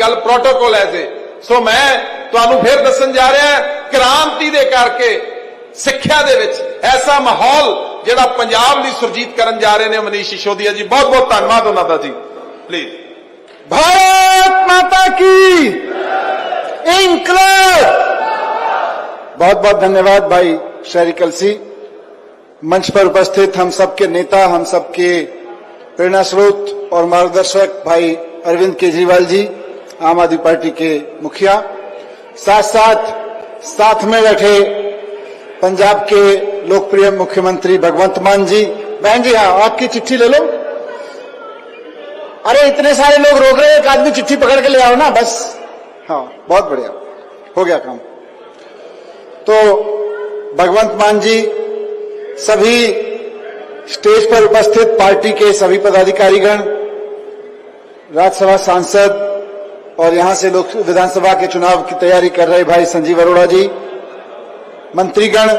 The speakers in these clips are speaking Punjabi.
ਗੱਲ ਪ੍ਰੋਟੋਕਾਲ ਹੈ ਜੀ ਸੋ ਮੈਂ ਤੁਹਾਨੂੰ ਫਿਰ ਦੱਸਣ ਜਾ ਰਿਹਾ ਕ੍ਰਾਂਤੀ ਦੇ ਕਰਕੇ ਸਿੱਖਿਆ ਦੇ ਵਿੱਚ ਐਸਾ ਮਾਹੌਲ ਜਿਹੜਾ ਪੰਜਾਬ ਲਈ ਸੁਰਜੀਤ ਕਰਨ ਜਾ ਰਹੇ ਨੇ ਮਨੀਸ਼ ਸਿਸੋਦੀਆ ਜੀ ਬਹੁਤ ਬਹੁਤ ਧੰਨਵਾਦ ਉਹਨਾਂ ਦਾ ਜੀ ਪਲੀਜ਼ भारत माता की इंकलाब बहुत बहुत धन्यवाद भाई शहरी कलसी मंच पर उपस्थित हम सबके नेता हम सबके प्रेरणा स्रोत और मार्गदर्शक भाई अरविंद केजरीवाल जी आम आदमी पार्टी के मुखिया साथ साथ साथ में बैठे पंजाब के लोकप्रिय मुख्यमंत्री भगवंत मान जी। बहन जी हाँ आपकी चिट्ठी ले लो। अरे, इतने सारे लोग रोक रहे एक आदमी चिट्ठी पकड़ के ले आओ ना, बस। हाँ बहुत बढ़िया। हो गया काम। तो भगवंत मान जी, सभी स्टेज पर उपस्थित पार्टी के सभी पदाधिकारीगण, राज्यसभा सांसद और यहाँ से लोक विधानसभा के चुनाव की तैयारी कर रहे भाई संजीव अरोड़ा जी। मंत्रीगण,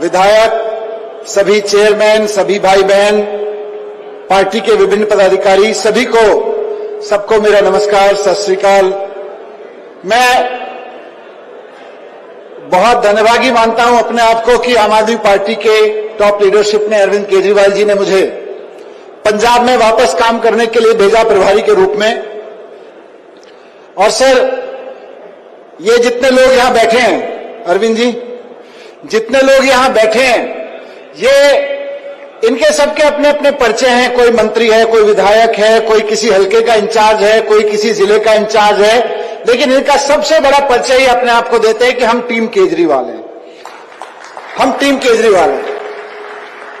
विधायक, सभी चेयरमैन सभी भाई बहन पार्टी के विभिन्न पदाधिकारी, सभी को, सबको मेरा नमस्कार, सत श्रीकाल। मैं बहुत धन्यवादी मानता हूँ अपने आप को कि आम आदमी पार्टी के टॉप लीडरशिप ने अरविंद केजरीवाल जी ने मुझे पंजाब में वापस काम करने के लिए भेजा प्रभारी के रूप में। और सर, ये जितने लोग यहाँ बैठे हैं, अरविंद जी, जितने लोग यहाँ बैठे हैं, ये इनके सबके अपने अपने पर्चे हैं, कोई मंत्री है, कोई विधायक है, कोई किसी हलके का इंचार्ज है, कोई किसी ज़िले का इंचार्ज है, लेकिन इनका सबसे बड़ा परिचय ही अपने आप को देते हैं कि हम टीम केजरीवाल हैं। हम टीम केजरीवाल हैं।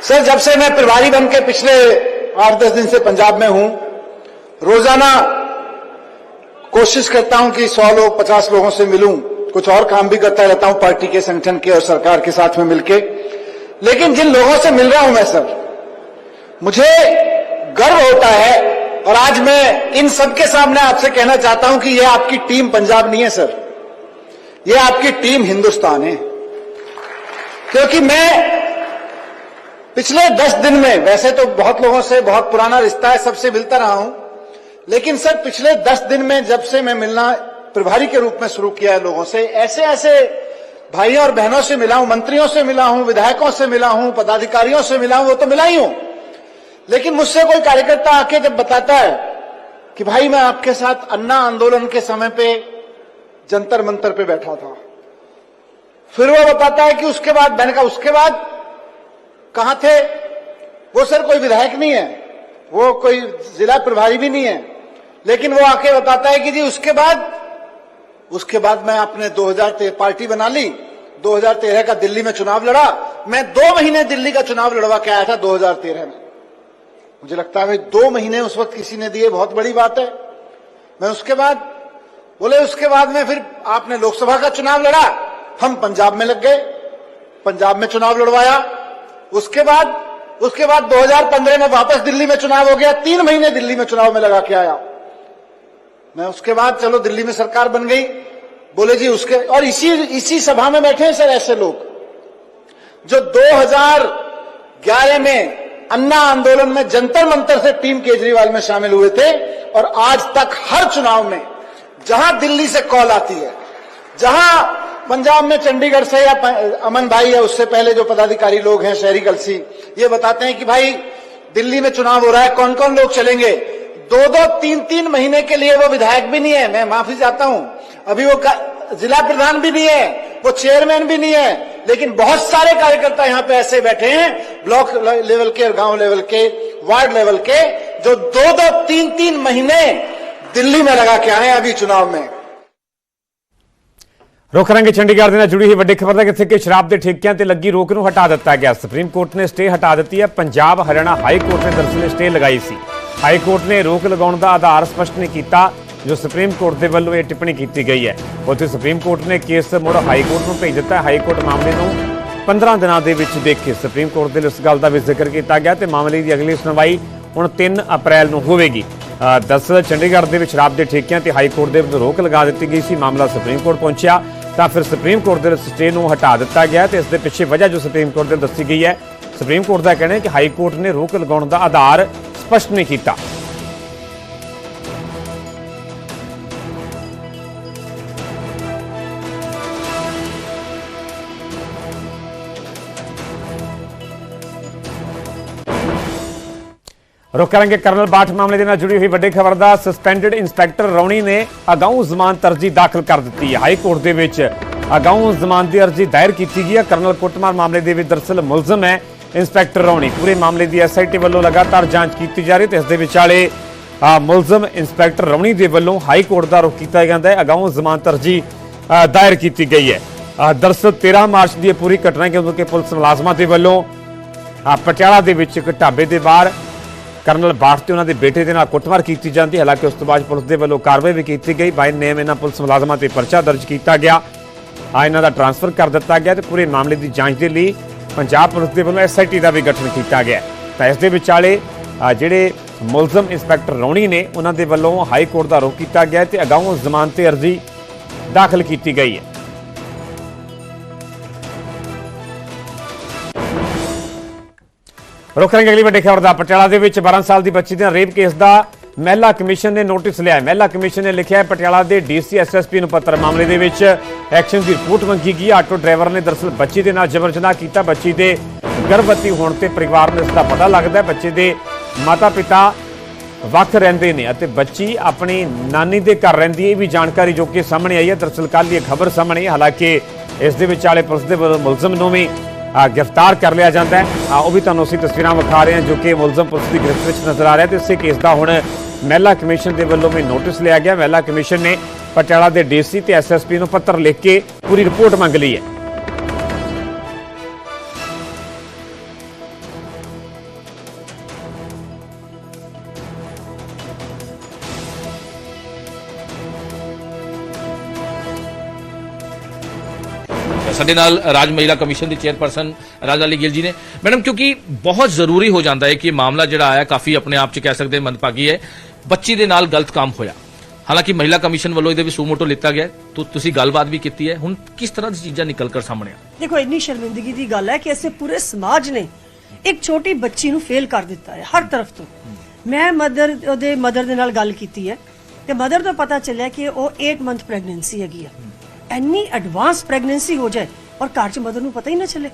सर, जब से मैं प्रभारी बन के पिछले आठ दस दिन से पंजाब में हूँ, रोज़ाना कोशिश करता हूँ कि सौ लोग, पचास लोगों से मिलूं। कुछ और काम भी करता रहता हूँ पार्टी के, संगठन के और सरकार के साथ में मिलके। लेकिन जिन लोगों से मिल रहा हूँ मैं सर, मुझे गर्व होता है, और आज मैं इन सबके सामने आपसे कहना चाहता हूँ कि यह आपकी टीम पंजाब नहीं है सर। यह आपकी टीम हिंदुस्तान है। क्योंकि मैं पिछले दस दिन में, वैसे तो बहुत लोगों से बहुत पुराना रिश्ता है, सबसे मिलता रहा हूँ। लेकिन सर, पिछले दस दिन में जब से मैं मिलना प्रभारी के रूप में शुरू किया है लोगों से, ऐसे ऐसे भाइयों और बहनों से मिला हूँ, मंत्रियों से मिला हूँ, विधायकों से मिला हूँ, पदाधिकारियों से मिला हूँ, वो तो मिला ही हूँ। लेकिन मुझसे कोई कार्यकर्ता आके जब बताता है कि भाई, मैं आपके साथ अन्ना आंदोलन के समय पे जंतर मंतर पे बैठा था, फिर वो बताता है कि उसके बाद मैंने कहा उसके बाद कहाँ थे? वो सर, कोई विधायक नहीं है, वो कोई जिला प्रभारी भी नहीं है। लेकिन वो आके बताता है कि जी, उसके बाद उसके बाद मैं आपने 2013 पार्टी बना ली 2013 का दिल्ली में चुनाव लड़ा, मैं दो महीने दिल्ली का चुनाव लड़वा के आया था 2013 में। मुझे लगता है दो महीने उस वक्त किसी ने दिए, बहुत बड़ी बात है। मैं उसके बाद, बोले, उसके बाद में फिर आपने लोकसभा का चुनाव लड़ा, हम पंजाब में लग गए। पंजाब में चुनाव लड़वाया। उसके बाद उसके बाद 2015 में वापस दिल्ली में चुनाव हो गया, तीन महीने दिल्ली में चुनाव में लगा के आया। मैं उसके बाद चलो दिल्ली में सरकार बन गई। बोले जी उसके, और इसी इसी सभा में बैठे हैं सर ऐसे लोग। जो 2011 में अन्ना आंदोलन में जंतर मंतर से टीम केजरीवाल में शामिल हुए थे, और आज तक हर चुनाव में, जहाँ दिल्ली से कॉल आती है, जहाँ पंजाब में चंडीगढ़ से या अमन भाई है उससे पहले जो पदाधिकारी लोग हैं, शहरी कलसी, ये बताते हैं कि भाई, दिल्ली में चुनाव हो रहा है कौन कौन लोग चलेंगे? दो दो तीन तीन महीने के लिए वो विधायक भी नहीं है मैं माफी चाहता हूं अभी वो का- जिला प्रधान भी नहीं है वो चेयरमैन भी नहीं है लेकिन बहुत सारे कार्यकर्ता यहाँ पे ऐसे बैठे हैं ब्लॉक लेवल के और गांव लेवल के वार्ड लेवल के जो दो दो तीन तीन महीने दिल्ली में लगा के आए हैं अभी चुनाव में ਰੁਕ ਕਰਾਂਗੇ ਚੰਡੀਗੜ੍ਹ ਦੇ ਨਾਲ ਜੁੜੀ ਹੋਈ ਵੱਡੀ ਖਬਰ ਦਾ ਕਿੱਥੇ ਕਿ ਸ਼ਰਾਬ ਦੇ ਠੇਕਿਆਂ ਤੇ ਲੱਗੀ ਰੋਕ ਨੂੰ ਹਟਾ ਦਿੱਤਾ ਗਿਆ ਸੁਪਰੀਮ ਕੋਰਟ ਨੇ ਸਟੇ ਹਟਾ ਦਿੱਤੀ ਹੈ ਪੰਜਾਬ ਹਰਿਆਣਾ ਹਾਈ ਕੋਰਟ ਨੇ ਦਰਅਸਲ ਸਟੇ ਲਗਾਈ ਸੀ ਹਾਈ ਕੋਰਟ ਨੇ ਰੋਕ ਲਗਾਉਣ ਦਾ ਆਧਾਰ ਸਪਸ਼ਟ ਨਹੀਂ ਕੀਤਾ ਜੋ ਸੁਪਰੀਮ ਕੋਰਟ ਦੇ ਵੱਲੋਂ ਇਹ ਟਿੱਪਣੀ ਕੀਤੀ ਗਈ ਹੈ। ਉੱਥੇ ਸੁਪਰੀਮ ਕੋਰਟ ਨੇ ਕੇਸ ਮੁੜ ਹਾਈ ਕੋਰਟ ਨੂੰ ਭੇਜ ਦਿੱਤਾ। ਹਾਈ ਕੋਰਟ ਮਾਮਲੇ ਨੂੰ 15 ਦਿਨਾਂ ਦੇ ਵਿੱਚ ਦੇਖ ਸੁਪਰੀਮ ਕੋਰਟ ਦੇ ਲਈ ਇਸ ਗੱਲ ਦਾ ਵੀ ਜ਼ਿਕਰ ਕੀਤਾ ਗਿਆ ਤੇ ਮਾਮਲੇ ਦੀ ਅਗਲੀ ਸੁਣਵਾਈ ਹੁਣ 3 ਅਪ੍ਰੈਲ ਨੂੰ ਹੋਵੇਗੀ। ਅ, ਚੰਡੀਗੜ੍ਹ ਦੇ ਵਿੱਚ ਸ਼ਰਾਬ ਦੇ ਠੇਕਿਆਂ ਤੇ ਹਾਈ ਕੋਰਟ ਦੇ ਵੱਲੋਂ ਰੋਕ ਲਗਾ ਦਿੱਤੀ ਗਈ ਸੀ। ਮਾਮਲਾ ਸੁਪਰੀਮ ਕੋਰਟ ਪਹੁੰਚਿਆ ਤਾਂ ਫਿਰ ਸੁਪਰੀਮ ਕੋਰਟ ਦੇ ਸਟੇ ਨੂੰ ਹਟਾ ਦਿੱਤਾ ਗਿਆ ਤੇ ਇਸ ਦੇ ਪਿੱਛੇ ਵਜ੍ਹਾ ਜੋ ਸੁਪਰੀਮ ਕੋਰਟ ਦੇ ਦੱਸੀ ਗਈ ਹੈ। ਸੁਪਰੀਮ ਕੋਰਟ ਦਾ ਕਹਿਣਾ ਹੈ ਕਿ ਹਾਈ ਕੋਰਟ ਨੇ ਰੋਕ ਲਗਾਉਣ ਦਾ ਆਧਾਰ ਸਪਸ਼ਟ ਨਹੀਂ ਕੀਤਾ ਰੁਕ ਕਰਾਂਗੇ ਕਰਨਲ ਬਾਠ ਮਾਮਲੇ ਦੇ ਨਾਲ ਜੁੜੀ ਹੋਈ ਵੱਡੀ ਖਬਰ ਦਾ। ਸਸਪੈਂਡਡ ਇੰਸਪੈਕਟਰ ਰੌਣੀ ਨੇ ਅਗਾਊਂ ਜ਼ਮਾਨਤ ਅਰਜ਼ੀ ਦਾਖਲ ਕਰ ਦਿੱਤੀ ਹੈ। ਹਾਈ ਕੋਰਟ ਦੇ ਵਿੱਚ ਅਗਾਊਂ ਜ਼ਮਾਨਤ ਦੀ ਅਰਜ਼ੀ ਦਾਇਰ ਕੀਤੀ ਗਈ ਹੈ। ਕਰਨਲ ਕੋਟਮਾਰ ਮਾਮਲੇ ਦੇ ਵਿੱਚ ਦਰਸਲ ਮੁਲਜ਼ਮ ਹੈ। ਇੰਸਪੈਕਟਰ ਰੌਣੀ ਪੂਰੇ ਮਾਮਲੇ ਦੀ ਐਸਆਈਟੀ ਵੱਲੋਂ ਲਗਾਤਾਰ ਜਾਂਚ ਕੀਤੀ ਜਾ ਰਹੀ ਤੇ ਇਸ ਦੇ ਵਿਚਾਲੇ ਮੁਲਜ਼ਮ ਇੰਸਪੈਕਟਰ ਰੌਣੀ ਦੇ ਵੱਲੋਂ ਹਾਈ ਕੋਰਟ ਦਾ ਰੁਖ ਕੀਤਾ ਜਾਂਦਾ ਹੈ। ਅਗਾਊਂ ਜ਼ਮਾਨਤ ਅਰਜੀ ਦਾਇਰ ਕੀਤੀ ਗਈ ਹੈ। ਅ, ਦਰਸਲ 13 ਮਾਰਚ ਦੀ ਇਹ ਪੂਰੀ ਘਟਨਾ ਹੈ ਕਿਉਂਕਿ ਪੁਲਿਸ ਮੁਲਾਜ਼ਮਾਂ ਦੇ ਵੱਲੋਂ ਪਟਿਆਲਾ ਦੇ ਵਿੱਚ ਇੱਕ ਢਾਬੇ ਦੇ ਬਾਹਰ ਕਰਨਲ ਬਾਠ ਤੇ ਉਹਨਾਂ ਦੇ ਬੇਟੇ ਦੇ ਨਾਲ ਕੁੱਟਮਾਰ ਕੀਤੀ ਜਾਂਦੀ ਹਾਲਾਂਕਿ ਉਸ ਤੋਂ ਬਾਅਦ ਪੁਲਿਸ ਦੇ ਵੱਲੋਂ ਕਾਰਵਾਈ ਵੀ ਕੀਤੀ ਗਈ। ਬਾਈ ਨੇਮ ਇਹਨਾਂ ਪੁਲਿਸ ਮੁਲਾਜ਼ਮਾਂ ਤੇ ਪਰਚਾ ਦਰਜ ਕੀਤਾ ਗਿਆ। ਆ ਇਹਨਾਂ ਦਾ ਟਰਾਂਸਫਰ ਕਰ ਦਿੱਤਾ ਗਿਆ ਤੇ ਪੂਰੇ ਮਾਮਲੇ ਦੀ ਜਾਂਚ ਦੇ ਲਈ ਪੰਜਾਬ ਪੁਲਿਸ ਦੇ ਵੱਲੋਂ ਐਸਆਈਟੀ ਦਾ ਵੀ ਗਠਨ ਕੀਤਾ ਗਿਆ। ਤਾਂ ਇਸ ਦੇ ਵਿਚਾਲੇ ਜਿਹੜੇ ਮੁਲਜ਼ਮ ਇੰਸਪੈਕਟਰ ਰੌਣੀ ਨੇ, ਉਹਨਾਂ ਦੇ ਵੱਲੋਂ ਹਾਈ ਕੋਰਟ ਦਾ ਰੁਖ ਕੀਤਾ ਗਿਆ ਤੇ ਅਗਾਊਂ ਜ਼ਮਾਨਤ ਤੇ ਅਰਜ਼ੀ ਦਾਖਲ ਕੀਤੀ ਗਈ ਹੈ। ਰੁਕ ਕਰਾਂਗੇ ਅਗਲੀ ਵੱਡੀ ਖਬਰ ਦਾ ਪਟਿਆਲਾ ਦੇ ਵਿੱਚ 12 ਸਾਲ ਦੀ ਬੱਚੀ ਦੇ ਰੇਪ ਕੇਸ ਦਾ ਮਹਿਲਾ ਕਮਿਸ਼ਨ ਨੇ ਨੋਟਿਸ ਲਿਆ ਮਹਿਲਾ ਕਮਿਸ਼ਨ ਨੇ ਲਿਖਿਆ ਹੈ, ਪਟਿਆਲਾ ਦੇ ਡੀਸੀ ਐਸਐਸਪੀ ਨੂੰ ਪੱਤਰ ਮਾਮਲੇ ਦੇ ਵਿੱਚ ਐਕਸ਼ਨ ਦੀ ਰਿਪੋਰਟ ਮੰਗੀ ਗਈ। ਆਟੋ ਡਰਾਈਵਰ ਨੇ ਦਰਸਲ ਬੱਚੀ ਦੇ ਨਾਲ ਜਬਰ ਜਨਾਹ ਕੀਤਾ। ਬੱਚੀ ਦੇ ਗਰਭਵਤੀ ਹੋਣ ਤੇ ਪਰਿਵਾਰ ਨੂੰ ਇਸ ਦਾ ਪਤਾ ਲੱਗਦਾ ਬੱਚੇ ਦੇ ਮਾਤਾ-ਪਿਤਾ ਵੱਖ ਰਹਿੰਦੇ ਨੇ ਅਤੇ ਬੱਚੀ ਆਪਣੀ ਨਾਨੀ ਦੇ ਘਰ ਰਹਿੰਦੀ ਹੈ। ਇਹ ਵੀ ਜਾਣਕਾਰੀ ਜੋ ਕਿ ਸਾਹਮਣੇ ਆਈ ਹੈ। ਦਰਸਲ ਕੱਲ੍ਹ ਇਹ ਖਬਰ ਸਾਹਮਣੇ ਹਾਲਾਂਕਿ ਇਸ ਦੇ ਵਿਚਾਲੇ ਪੁਲਿਸ ਦੇ ਵੱਲੋਂ ਮੁਲਜ਼ਮ ਨੂੰ ਵੀ ਗ੍ਰਿਫਤਾਰ ਕਰ ਲਿਆ ਜਾਂਦਾ ਹੈ। ਉਹ ਵੀ ਤੁਹਾਨੂੰ ਅਸੀਂ ਤਸਵੀਰਾਂ ਵਿਖਾ ਰਹੇ ਹਾਂ ਜੋ ਕਿ ਮੁਲਜ਼ਮ ਪੁਲਿਸ ਦੀ ਗ੍ਰਿਫਤ ਵਿੱਚ ਨਜ਼ਰ ਆ ਰਿਹਾ ਤੇ ਇਸੇ ਕੇਸ ਦਾ ਹੁਣ ਮਹਿਲਾ ਕਮਿਸ਼ਨ ਦੇ ਵੱਲੋਂ ਵੀ ਨੋਟਿਸ ਲਿਆ ਗਿਆ। ਮਹਿਲਾ ਕਮਿਸ਼ਨ ਨੇ ਪਟਿਆਲਾ ਦੇ ਡੀਸੀ ਤੇ ਐਸਐਸਪੀ ਨੂੰ ਪੱਤਰ ਲਿਖ ਕੇ ਪੂਰੀ ਰਿਪੋਰਟ ਮੰਗ ਲਈ ਹੈ। ਸਾਡੇ ਨਾਲ ਰਾਜ ਮਹਿਲਾ ਕਮਿਸ਼ਨ ਦੀ ਚੇਅਰਪਰਸਨ ਰਾਜਾ ਅਲੀ ਗਿੱਲ ਜੀ ਨੇ। ਮੈਡਮ, ਕਿਉਂਕਿ ਬਹੁਤ ਜ਼ਰੂਰੀ ਹੋ ਜਾਂਦਾ ਹੈ ਕਿ ਮਾਮਲਾ ਜਿਹੜਾ ਆਇਆ ਕਾਫੀ ਆਪਣੇ ਆਪ 'ਚ ਕਹਿ ਸਕਦੇ ਮੰਦਭਾਗੀ ਹੈ। ਬੱਚੀ ਦੇ ਨਾਲ ਗਲਤ ਕੰਮ ਹੋਇਆ। ਹਾਲਾਂਕਿ ਮਹਿਲਾ ਕਮਿਸ਼ਨ ਵੱਲੋਂ ਇਹਦੇ ਵਿੱਚ ਸੂਮੋਟੋ ਲਿੱਤਾ ਗਿਆ ਤੋ ਤੁਸੀਂ ਗੱਲਬਾਤ ਵੀ ਕੀਤੀ ਹੈ। ਹੁਣ ਕਿਸ ਤਰ੍ਹਾਂ ਦੀ ਚੀਜ਼ਾਂ ਨਿਕਲ ਕਰ ਸਾਹਮਣੇ ਆ? ਦੇਖੋ, ਇੰਨੀ ਸ਼ਰਮਿੰਦਗੀ ਦੀ ਗੱਲ ਹੈ ਕਿ ਅਸੀਂ ਪੂਰੇ ਸਮਾਜ ਨੇ ਇੱਕ ਛੋਟੀ ਬੱਚੀ ਨੂੰ ਫੇਲ ਕਰ ਦਿੱਤਾ ਹੈ, ਹਰ ਤਰਫ ਤੋਂ। ਮੈਂ ਮਦਰ, ਉਹਦੇ ਮਦਰ ਦੇ ਨਾਲ ਗੱਲ ਕੀਤੀ ਹੈ ਤੇ ਮਦਰ ਤੋਂ ਪਤਾ ਚੱਲਿਆ ਕਿ ਉਹ 8 ਮੰਥ ਪ੍ਰੈਗਨੈਂਸੀ ਹੈਗੀ ਆ। ਇੰਨੀ ਐਡਵਾਂਸ ਪ੍ਰੈਗਨੈਂਸੀ ਹੋ ਜਾਏ ਔਰ ਘਰ 'ਚ ਮਦਰ ਨੂੰ ਪਤਾ ਹੀ ਨਾ ਚੱਲੇ।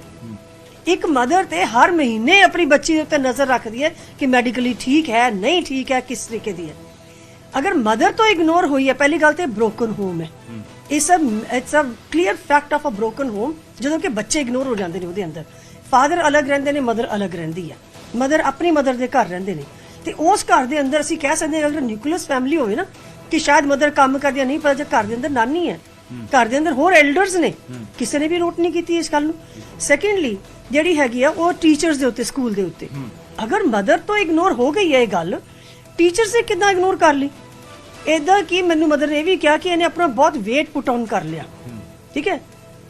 ਇੱਕ ਮਦਰ ਤੇ ਹਰ ਮਹੀਨੇ ਆਪਣੀ ਬੱਚੀ ਦੇ ਉੱਤੇ ਨਜ਼ਰ ਰੱਖਦੀ ਹੈ ਕਿ ਮੈਡੀਕਲੀ ਠੀਕ ਹੈ ਨਹੀਂ ਠੀਕ ਹੈ ਕਿਸ ਤਰੀਕੇ ਦੀ ਹੈ। ਅਗਰ ਮਦਰ ਤੋਂ ਇਗਨੋਰ ਹੋਈ ਹੈ ਪਹਿਲੀ ਗੱਲ ਤੇ ਬ੍ਰੋਕਨ ਹੋਮ ਹੈ। It's a it's a clear fact of a broken home ਜਦੋਂ ਕਿ ਬੱਚੇ ਇਗਨੋਰ ਹੋ ਜਾਂਦੇ ਨੇ ਉਹਦੇ ਅੰਦਰ। ਫਾਦਰ ਅਲੱਗ ਰਹਿੰਦੇ ਨੇ ਮਦਰ ਅਲੱਗ ਰਹਿੰਦੀ ਹੈ। ਮਦਰ ਆਪਣੀ ਮਦਰ ਦੇ ਘਰ ਰਹਿੰਦੇ ਨੇ। ਤੇ ਉਸ ਘਰ ਦੇ ਅੰਦਰ ਅਸੀਂ ਕਹਿ ਸਕਦੇ ਹਾਂ ਅਗਰ ਨਿਊਕਲੀਅਸ ਫੈਮਿਲੀ ਹੋਵੇ ਨਾ ਕਿ ਸ਼ਾਇਦ ਮਦਰ ਕੰਮ ਕਰਦੀ ਨਹੀਂ ਪਰ ਜੇ ਘਰ ਦੇ ਅੰਦਰ ਨਾਨੀ ਹੈ ਘਰ ਦੇ ਅੰਦਰ ਹੋਰ ਐਲਡਰਸ ਨੇ। ਕਿਸੇ ਨੇ ਵੀ ਨੋਟ ਨਹੀਂ ਕੀਤੀ ਇਸ ਗੱਲ ਨੂੰ। ਸੈਕੰਡਲੀ ਜਿਹੜੀ ਹੈਗੀ ਆ ਉਹ ਟੀਚਰਸ ਦੇ ਉੱਤੇ ਸਕੂਲ ਦੇ ਉੱਤੇ। ਅਗਰ ਮਦਰ ਤੋਂ ਇਗਨੋਰ ਹੋ ਗਈ ਹੈ ਇਹ ਗੱਲ ਟੀਚਰਸ ਨੇ ਕਿੱਦਾਂ ਇਗਨੋਰ ਕਰ ਲਈ? ਇਦਾਂ ਕਿ ਮੈਨੂੰ ਮਦਰ ਨੇ ਇਹ ਵੀ ਕਿਹਾ ਕਿ ਇਹਨੇ ਆਪਣਾ ਬਹੁਤ weight ਪੁਟ ਔਨ ਕਰ ਲਿਆ। ਠੀਕ ਹੈ?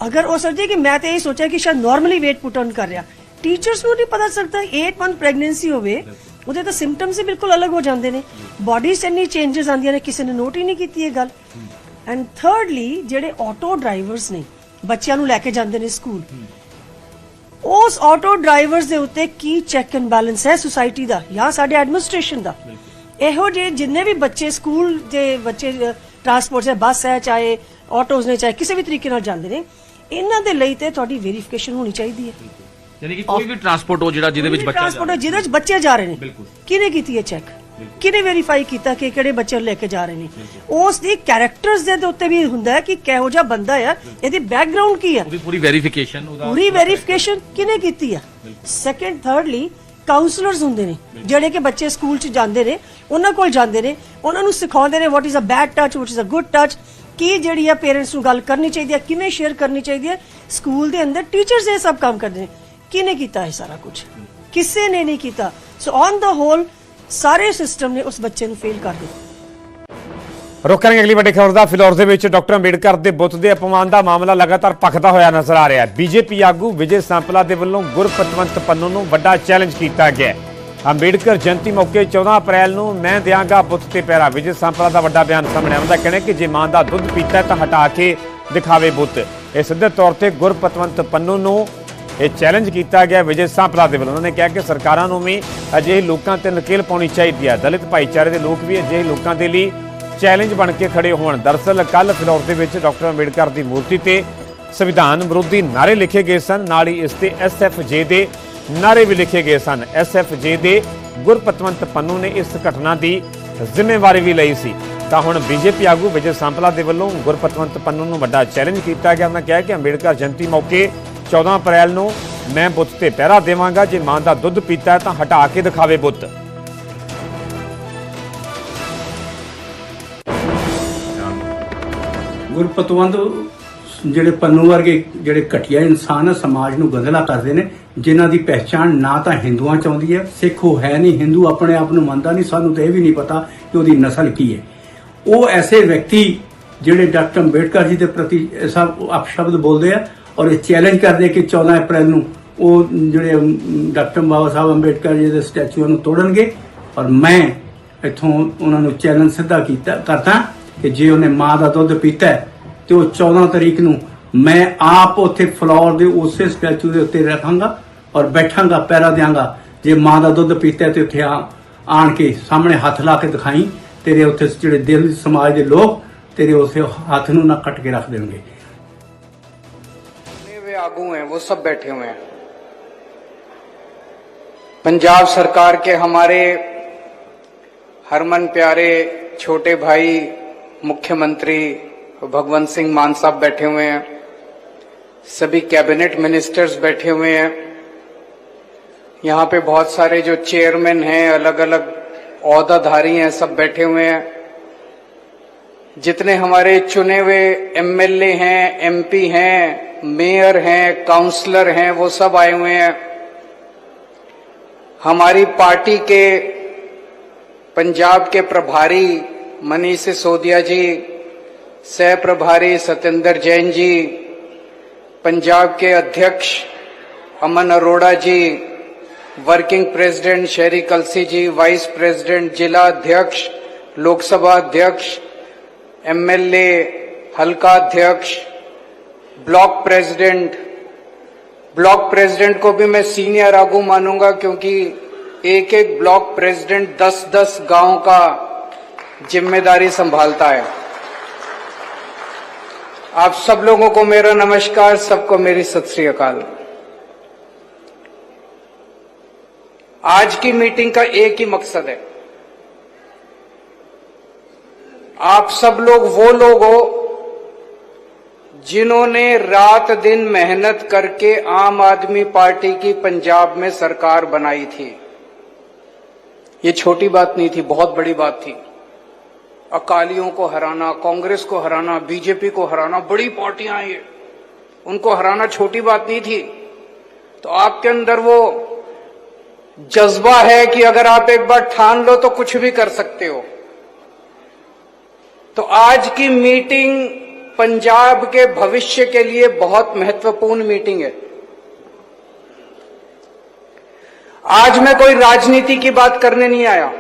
ਅਗਰ ਉਹ ਸੋਚੇ ਕਿ ਮੈਂ ਤੇ ਇਹ ਸੋਚਿਆ ਕਿ ਸ਼ਾਇਦ ਨਾਰਮਲੀ weight ਪੁਟ ਔਨ ਕਰ ਰਿਹਾ। ਟੀਚਰਸ ਨੂੰ ਨਹੀਂ ਪਤਾ ਸਕਦਾ 8 ਮੰਥ ਪ੍ਰੈਗਨੈਂਸੀ ਹੋਵੇ ਉਹਦੇ ਤਾਂ ਸਿੰਪਟਮਸ ਹੀ ਬਿਲਕੁਲ ਅਲੱਗ ਹੋ ਜਾਂਦੇ ਨੇ। ਬਾਡੀ 'ਚ ਇੰਨੀ ਚੇਂਜਸ ਆਉਂਦੀਆਂ ਨੇ ਕਿਸੇ ਨੇ ਨੋਟ ਹੀ ਨਹੀਂ ਕੀਤੀ ਇਹ ਗੱਲ। ਐਂਡ ਥਰਡਲੀ ਜਿਹੜੇ ਆਟੋ ਡਰਾਈਵਰਸ ਨੇ ਬੱਚਿਆਂ ਨੂੰ ਲੈ ਕੇ ਜਾਂਦੇ ਨੇ ਸਕੂਲ ਉਸ ਆਟੋ ਡਰਾਈਵਰਸ ਦੇ ਉੱਤੇ ਕੀ ਚੈੱਕ ਐਂਡ ਬੈਲੈਂਸ ਹੈ ਸੁਸਾਇਟੀ ਦਾ ਜਾਂ ਸਾਡੇ ਐਡਮਿਨਿਸਟ੍ਰੇਸ਼ਨ ਦਾ? ਇਹੋ ਜਿਹੇ ਜਿੰਨੇ ਵੀ ਬੱਚੇ ਸਕੂਲ ਦੇ ਬੱਚੇ ਟਰਾਂਸਪੋਰਟ ਹੈ ਬੱਸ ਹੈ ਚਾਹੇ ਆਟੋਜ਼ ਨੇ ਚਾਹੇ ਕਿਸੇ ਵੀ ਤਰੀਕੇ ਨਾਲ ਜਾਂਦੇ ਨੇ ਇਹਨਾਂ ਦੇ ਲਈ ਤੇ ਤੁਹਾਡੀ ਵੈਰੀਫਿਕੇਸ਼ਨ ਹੋਣੀ ਚਾਹੀਦੀ ਹੈ। ਯਾਨੀ ਕਿ ਕੋਈ ਵੀ ਟਰਾਂਸਪੋਰਟ ਹੋ ਜਿਹੜਾ ਜਿਹਦੇ ਵਿੱਚ ਬੱਚਾ ਟਰਾਂਸਪੋਰਟ ਜਿਹਦੇ ਵਿੱਚ ਬੱਚੇ ਜਾ ਰਹੇ ਨੇ ਕਿਹਨੇ ਕੀਤੀ ਹੈ ਚੈੱਕ ਕਿਹਨੇ ਵੈਰੀਫਾਈ ਕੀਤਾ ਕਿ ਕਿਹੜੇ ਬੱਚੇ ਲੈ ਕੇ ਜਾ ਰਹੇ ਨੇ? ਉਸ ਦੀ ਕੈਰੈਕਟਰਸ ਦੇ ਉੱਤੇ ਵੀ ਹੁੰਦਾ ਹੈ ਕਿ ਕਿਹੋ ਜਿਹਾ ਬੰਦਾ ਹੈ ਇਹਦੀ ਬੈਕਗ੍ਰਾਉਂਡ ਕੀ ਹੈ? ਉਹਦੀ ਪੂਰੀ ਵੈਰੀਫਿਕੇਸ਼ਨ ਉਹਦਾ ਪੂਰੀ ਵੈਰੀਫਿਕੇਸ਼ਨ ਕਿਨੇ ਕੀਤੀ ਆ ਸੈਕੰਡ ਥਰਡਲੀ ਕਾਉਂਸਲਰਸ ਹੁੰਦੇ ਨੇ ਜਿਹੜੇ ਕਿ ਬੱਚੇ ਸਕੂਲ ਚ ਜਾਂਦੇ ਨੇ ਉਹਨਾਂ ਕੋਲ ਜਾਂਦੇ ਨੇ ਉਹਨਾਂ ਨੂੰ ਸਿਖਾਉਂਦੇ ਨੇ what is a bad touch what is a good touch ਕੀ ਜਿਹੜੀ ਆ ਪੇਰੈਂਟਸ ਨੂੰ ਗੱਲ ਕਰਨੀ ਚਾਹੀਦੀ ਹੈ ਕਿਵੇਂ ਸ਼ੇਅਰ ਕਰਨੀ ਚਾਹੀਦੀ ਹੈ ਸਕੂਲ ਦੇ ਅੰਦਰ ਟੀਚਰਸ ਇਹ ਸਭ ਕੰਮ ਕਰਦੇ ਨੇ। ਕਿਨੇ ਕੀਤਾ ਇਹ ਸਾਰਾ ਕੁਝ ਕਿਸੇ ਨੇ ਨਹੀਂ ਕੀਤਾ। ਸੋ ਔਨ ਦਾ ਹੋਲ ਸਾਰੇ ਸਿਸਟਮ ਨੇ ਉਸ ਬੱਚੇ ਨੂੰ ਫੇਲ ਕਰ ਦਿੱਤਾ। ਰੁਕ ਕਰਾਂਗੇ ਅਗਲੀ ਵੱਡੀ ਖਬਰ ਦਾ। ਫਿਲੌਰ ਦੇ ਵਿੱਚ ਡਾਕਟਰ ਅੰਬੇਡਕਰ ਦੇ ਬੁੱਤ ਦੇ ਅਪਮਾਨ ਦਾ ਮਾਮਲਾ ਲਗਾਤਾਰ ਭਖਦਾ ਹੋਇਆ ਨਜ਼ਰ ਆ ਰਿਹਾ ਹੈ। ਬੀਜੇਪੀ ਆਗੂ ਵਿਜੇ ਸਾਂਪਲਾ ਦੇ ਵੱਲੋਂ ਗੁਰਪਤਵੰਤ ਪੰਨੂ ਨੂੰ ਵੱਡਾ ਚੈਲੰਜ ਕੀਤਾ ਗਿਆ ਅੰਬੇਡਕਰ ਜਯੰਤੀ ਮੌਕੇ 14 ਅਪ੍ਰੈਲ ਨੂੰ ਮੈਂ ਦਿਆਂਗਾ ਬੁੱਤ ਤੇ ਪੈਰਾ ਵਿਜੇ ਸਾਂਪਲਾ ਦਾ ਵੱਡਾ ਬਿਆਨ ਸਾਹਮਣੇ ਆਉਂਦਾ ਕਹਿਣਾ ਕਿ ਜੇ ਮਾਂ ਦਾ ਦੁੱਧ ਪੀਤਾ ਤਾਂ ਹਟਾ ਕੇ ਦਿਖਾਵੇ ਬੁੱਤ। ਇਹ ਸਿੱਧੇ ਤੌਰ ਤੇ ਗੁਰਪਤਵੰਤ ਪੰਨੂ ਨੂੰ ਇਹ ਚੈਲੰਜ ਕੀਤਾ ਗਿਆ ਵਿਜੇ ਸਾਂਪਲਾ ਦੇ ਵੱਲੋਂ। ਉਹਨਾਂ ਨੇ ਕਿਹਾ ਕਿ ਸਰਕਾਰਾਂ ਨੂੰ ਵੀ ਅਜਿਹੇ ਲੋਕਾਂ ਤੇ ਨਕੇਲ ਪਾਉਣੀ ਚਾਹੀਦੀ ਹੈ। ਦਲਿਤ ਭਾਈਚਾਰੇ ਦੇ ਲੋਕ ਵੀ ਅਜਿਹੇ ਲੋਕਾਂ ਦੇ ਲਈ ਚੈਲੰਜ ਬਣ ਕੇ ਖੜੇ ਹੋਣ। ਦਰਅਸਲ ਕੱਲ ਫਿਲੌਰ ਦੇ ਵਿੱਚ ਡਾਕਟਰ ਅੰਬੇਡਕਰ ਦੀ ਮੂਰਤੀ ਤੇ ਸੰਵਿਧਾਨ ਵਿਰੋਧੀ ਨਾਰੇ ਲਿਖੇ ਗਏ ਸਨ। ਨਾਲ ਹੀ ਇਸ ਤੇ ਐਸਐਫਜੇ ਦੇ ਨਾਰੇ ਵੀ ਲਿਖੇ ਗਏ ਸਨ। ਐਸਐਫਜੇ ਦੇ ਗੁਰਪਤਵੰਤ ਪੰਨੂ ਨੇ ਇਸ ਘਟਨਾ ਦੀ ਜ਼ਿੰਮੇਵਾਰੀ ਵੀ ਲਈ ਸੀ। ਤਾਂ ਹੁਣ ਬੀਜੇਪੀ ਆਗੂ ਵਿਜੇ ਸੰਪਲਾ ਦੇ ਵੱਲੋਂ ਗੁਰਪਤਵੰਤ ਪੰਨੂ ਨੂੰ ਵੱਡਾ ਚੈਲੰਜ ਕੀਤਾ ਗਿਆ। ਉਹਨਾਂ ਕਿਹਾ ਕਿ ਅੰਬੇਡਕਰ ਜਯੰਤੀ ਮੌਕੇ 14 ਅਪ੍ਰੈਲ ਨੂੰ ਮੈਂ ਬੁੱਤ ਤੇ ਪਹਿਰਾ ਦੇਵਾਂਗਾ। ਜੇ ਮਾਂ ਦਾ ਦੁੱਧ ਪੀਤਾ ਤਾਂ ਹਟਾ ਕੇ ਦਿਖਾਵੇ ਬੁੱਤ। ਗੁਰਪਤਵੰਦ, ਜਿਹੜੇ ਪੰਨੂ ਵਰਗੇ ਜਿਹੜੇ ਘਟੀਆ ਇਨਸਾਨ ਸਮਾਜ ਨੂੰ ਗੰਧਲਾ ਕਰਦੇ ਨੇ, ਜਿਨ੍ਹਾਂ ਦੀ ਪਹਿਚਾਣ ਨਾ ਤਾਂ ਹਿੰਦੂਆਂ ਚ ਆਉਂਦੀ ਹੈ, ਸਿੱਖ ਉਹ ਹੈ ਨਹੀਂ। ਹਿੰਦੂ ਆਪਣੇ ਆਪ ਨੂੰ ਮੰਨਦਾ ਨਹੀਂ, ਸਾਨੂੰ ਤਾਂ ਇਹ ਵੀ ਨਹੀਂ ਪਤਾ ਕਿ ਉਹਦੀ ਨਸਲ ਕੀ ਹੈ। ਉਹ ਐਸੇ ਵਿਅਕਤੀ ਜਿਹੜੇ ਡਾਕਟਰ ਅੰਬੇਡਕਰ ਜੀ ਦੇ ਪ੍ਰਤੀ ਐਸਾ ਅਪਸ਼ਬਦ ਬੋਲਦੇ ਆ ਔਰ ਇਹ ਚੈਲੰਜ ਕਰਦੇ ਕਿ 14 ਅਪ੍ਰੈਲ ਨੂੰ ਉਹ ਜਿਹੜੇ ਡਾਕਟਰ ਬਾਬਾ ਸਾਹਿਬ ਅੰਬੇਡਕਰ ਜੀ ਦੇ ਸਟੈਚੂ ਨੂੰ ਤੋੜਨਗੇ। ਔਰ ਮੈਂ ਇਥੋਂ ਉਹਨਾਂ ਨੂੰ ਚੈਲੰਜ ਸਿੱਧਾ ਕੀਤਾ, ਕਰਦਾ ਕਿ ਜੇ ਉਹਨੇ ਮਾਂ ਦਾ ਦੁੱਧ ਪੀਤਾ ਤੇ ਉਹ 14 ਤਰੀਕ ਨੂੰ ਮੈਂ ਆਪ ਉੱਥੇ ਫਲੋਰ ਦੇ ਉਸੇ ਸਟੈਚੂ ਦੇ ਉੱਤੇ ਰੱਖਾਂਗਾ ਔਰ ਬੈਠਾਂਗਾ, ਪੈਰਾ ਦਿਆਂਗਾ। ਜੇ ਮਾਂ ਦਾ ਦੁੱਧ ਪੀਤਾ ਤੇ ਉੱਥੇ ਆਣ ਕੇ ਸਾਹਮਣੇ ਹੱਥ ਲਾ ਕੇ ਦਿਖਾਈ, ਤੇਰੇ ਉੱਥੇ ਜਿਹੜੇ ਦਿਲ, ਸਮਾਜ ਦੇ ਲੋਕ, ਤੇਰੇ ਉਸੇ ਹੱਥ ਨੂੰ ਨਾ ਕੱਟ ਕੇ ਰੱਖ ਦੇਣਗੇ। आगू हैं, वो सब बैठे हुए हैं। पंजाब सरकार के हमारे हरमन प्यारे छोटे भाई मुख्यमंत्री भगवंत सिंह मान साहब बैठे हुए हैं। सभी कैबिनेट मिनिस्टर्स बैठे हुए हैं। यहाँ पे बहुत सारे जो चेयरमैन हैं अलग अलग औहदाधारी हैं, सब बैठे हुए हैं। जितने हमारे चुने हुए एमएलए हैं एमपी हैं मेयर हैं, काउंसलर हैं, वो सब आए हुए हैं। हमारी पार्टी के पंजाब के प्रभारी मनीष सिसोदिया जी, सह प्रभारी सत्येंद्र जैन जी, पंजाब के अध्यक्ष Aman Arora ji, working president Sheri Kalsi ji, vice president जिला अध्यक्ष, लोकसभा अध्यक्ष, एमएलए हल्का अध्यक्ष ब्लॉक प्रेसिडेंट ब्लॉक प्रेसिडेंट को भी मैं सीनियर आगू मानूँगा क्योंकि एक एक ब्लॉक प्रेसिडेंट दस दस गाँव का ज़िम्मेदारी संभालता है। आप सब लोगों को मेरा नमस्कार, सबको मेरी सत श्री अकाल। आज की मीटिंग का एक ही मकसद है। आप सब लोग, वो लोग हो जिन्होंने रात दिन मेहनत करके आम आदमी पार्टी की पंजाब में सरकार बनाई थी। ये छोटी बात नहीं थी, बहुत बड़ी बात थी। अकालियों को हराना, कांग्रेस को हराना, बीजेपी को हराना, बड़ी पार्टियाँ ये। उनको हराना छोटी बात नहीं थी। तो आपके अंदर वो जज्बा है कि अगर आप एक बार ठान लो तो कुछ भी कर सकते हो। तो आज की मीटिंग पंजाब के भविष्य के लिए बहुत महत्वपूर्ण मीटिंग है। आज मैं कोई राजनीति की बात करने नहीं आया।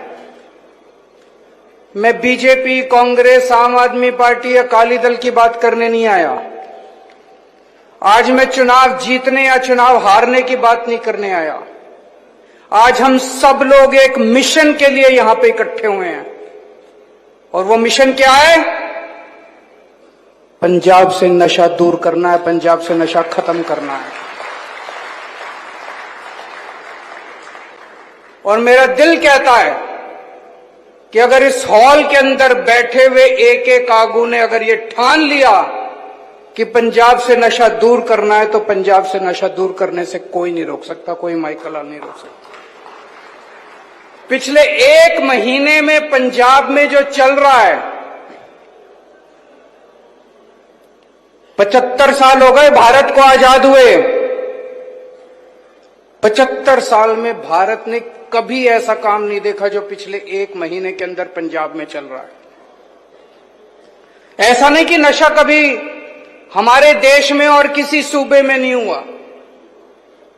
मैं बीजेपी, कांग्रेस, आम आदमी पार्टी अकाली दल की बात करने नहीं आया। आज मैं चुनाव जीतने या चुनाव हारने की बात नहीं करने आया। आज हम सब लोग एक मिशन के लिए यहाँ पे इकट्ठे हुए हैं। और वो मिशन क्या है? पंजाब से नशा दूर करना है, पंजाब से नशा खत्म करना है। और मेरा दिल कहता है कि अगर इस हॉल के अंदर बैठे हुए एक एक आगू ने अगर ये ठान लिया कि पंजाब से नशा दूर करना है तो पंजाब से नशा दूर करने से कोई नहीं रोक सकता, कोई माइकल नहीं रोक सकता। पिछले एक महीने में पंजाब में जो चल रहा है पचहत्तर साल हो गए भारत को आज़ाद हुए। पचहत्तर साल में भारत ने कभी ऐसा काम नहीं देखा जो पिछले एक महीने के अंदर पंजाब में चल रहा है। ऐसा नहीं कि नशा कभी हमारे देश में और किसी सूबे में नहीं हुआ।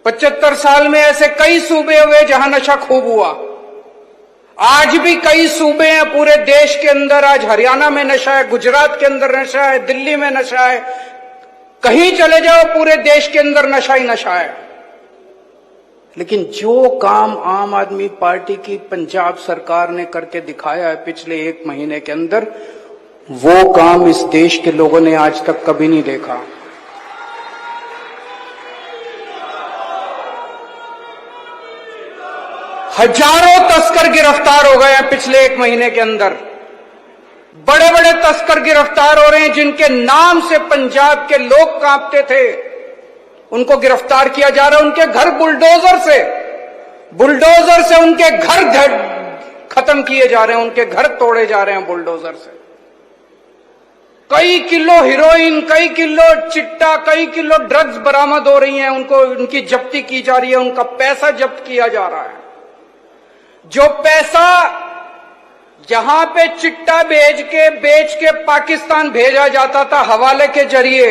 पचहत्तर साल में ऐसे कई सूबे हुए जहाँ नशा खूब हुआ। आज भी कई सूबे हैं, पूरे देश के अंदर, आज हरियाणा में नशा है, गुजरात के अंदर नशा है, दिल्ली में नशा है। कहीं चले जाओ, पूरे देश के अंदर नशा ही नशा है। लेकिन जो काम आम आदमी पार्टी की पंजाब सरकार ने करके दिखाया है पिछले एक महीने के अंदर, वो काम इस देश के लोगों ने आज तक कभी नहीं देखा। हज़ारों तस्कर गिरफ़्तार हो गए हैं पिछले एक महीने के अंदर। बड़े बड़े तस्कर गिरफ़्तार हो रहे हैं जिनके नाम से पंजाब के लोग कांपते थे। उनको गिरफ़्तार किया जा रहा है उनके घर बुलडोजर से। बुलडोजर से उनके घर खत्म किए जा रहे हैं, उनके घर तोड़े जा रहे हैं बुलडोजर से। कई किलो हीरोइन, कई किलो चिट्टा, कई किलो ड्रग्स बरामद हो रही हैं, उनको, उनकी जब्ती की जा रही है, उनका पैसा जब्त किया जा रहा है। जो पैसा जहाँ पे चिट्टा बेच के बेच के पाकिस्तान भेजा जाता था हवाले के ज़रिए,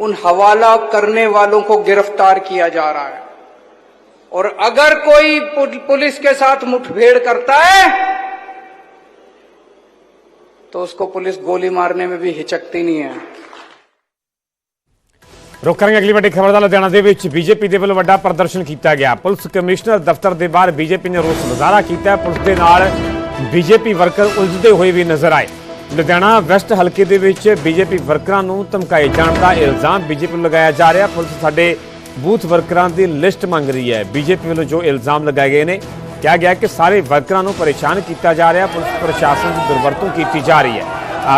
उन हवाला करने वालों को गिरफ़्तार किया जा रहा है। और अगर कोई पुलिस के साथ मुठभेड़ करता है तो उसको पुलिस गोली मारने में भी हिचकती नहीं है। ਰੁਕ ਕਰਾਂਗੇ ਅਗਲੀ ਵੱਡੀ ਖਬਰ ਦਾ ਲੁਧਿਆਣਾ ਦੇ ਵਿੱਚ। ਬੀਜੇਪੀ ਦੇ ਵੱਲੋਂ ਵੱਡਾ ਪ੍ਰਦਰਸ਼ਨ ਕੀਤਾ ਗਿਆ। ਪੁਲਿਸ ਕਮਿਸ਼ਨਰ ਦਫ਼ਤਰ ਦੇ ਬਾਹਰ ਬੀਜੇਪੀ ਨੇ ਰੋਸ ਮੁਜ਼ਾਹਰਾ ਕੀਤਾ। ਪੁਲਿਸ ਦੇ ਨਾਲ ਬੀਜੇਪੀ ਵਰਕਰ ਉਲਝਦੇ ਹੋਏ ਵੀ ਨਜ਼ਰ ਆਏ। ਲੁਧਿਆਣਾ ਵੈਸਟ ਹਲਕੇ ਦੇ ਵਿੱਚ ਬੀਜੇਪੀ ਵਰਕਰਾਂ ਨੂੰ ਧਮਕਾਏ ਜਾਣ ਦਾ ਇਲਜ਼ਾਮ ਬੀਜੇਪੀ ਨੂੰ ਲਗਾਇਆ ਜਾ ਰਿਹਾ। ਪੁਲਿਸ ਸਾਡੇ ਬੂਥ ਵਰਕਰਾਂ ਦੀ ਲਿਸਟ ਮੰਗ ਰਹੀ ਹੈ। ਬੀਜੇਪੀ ਵੱਲੋਂ ਜੋ ਇਲਜ਼ਾਮ ਲਗਾਏ ਗਏ ਨੇ, ਕਿਹਾ ਗਿਆ ਕਿ ਸਾਰੇ ਵਰਕਰਾਂ ਨੂੰ ਪਰੇਸ਼ਾਨ ਕੀਤਾ ਜਾ ਰਿਹਾ। ਪੁਲਿਸ ਪ੍ਰਸ਼ਾਸਨ ਦੀ ਦੁਰਵਰਤੋਂ ਕੀਤੀ ਜਾ ਰਹੀ ਹੈ।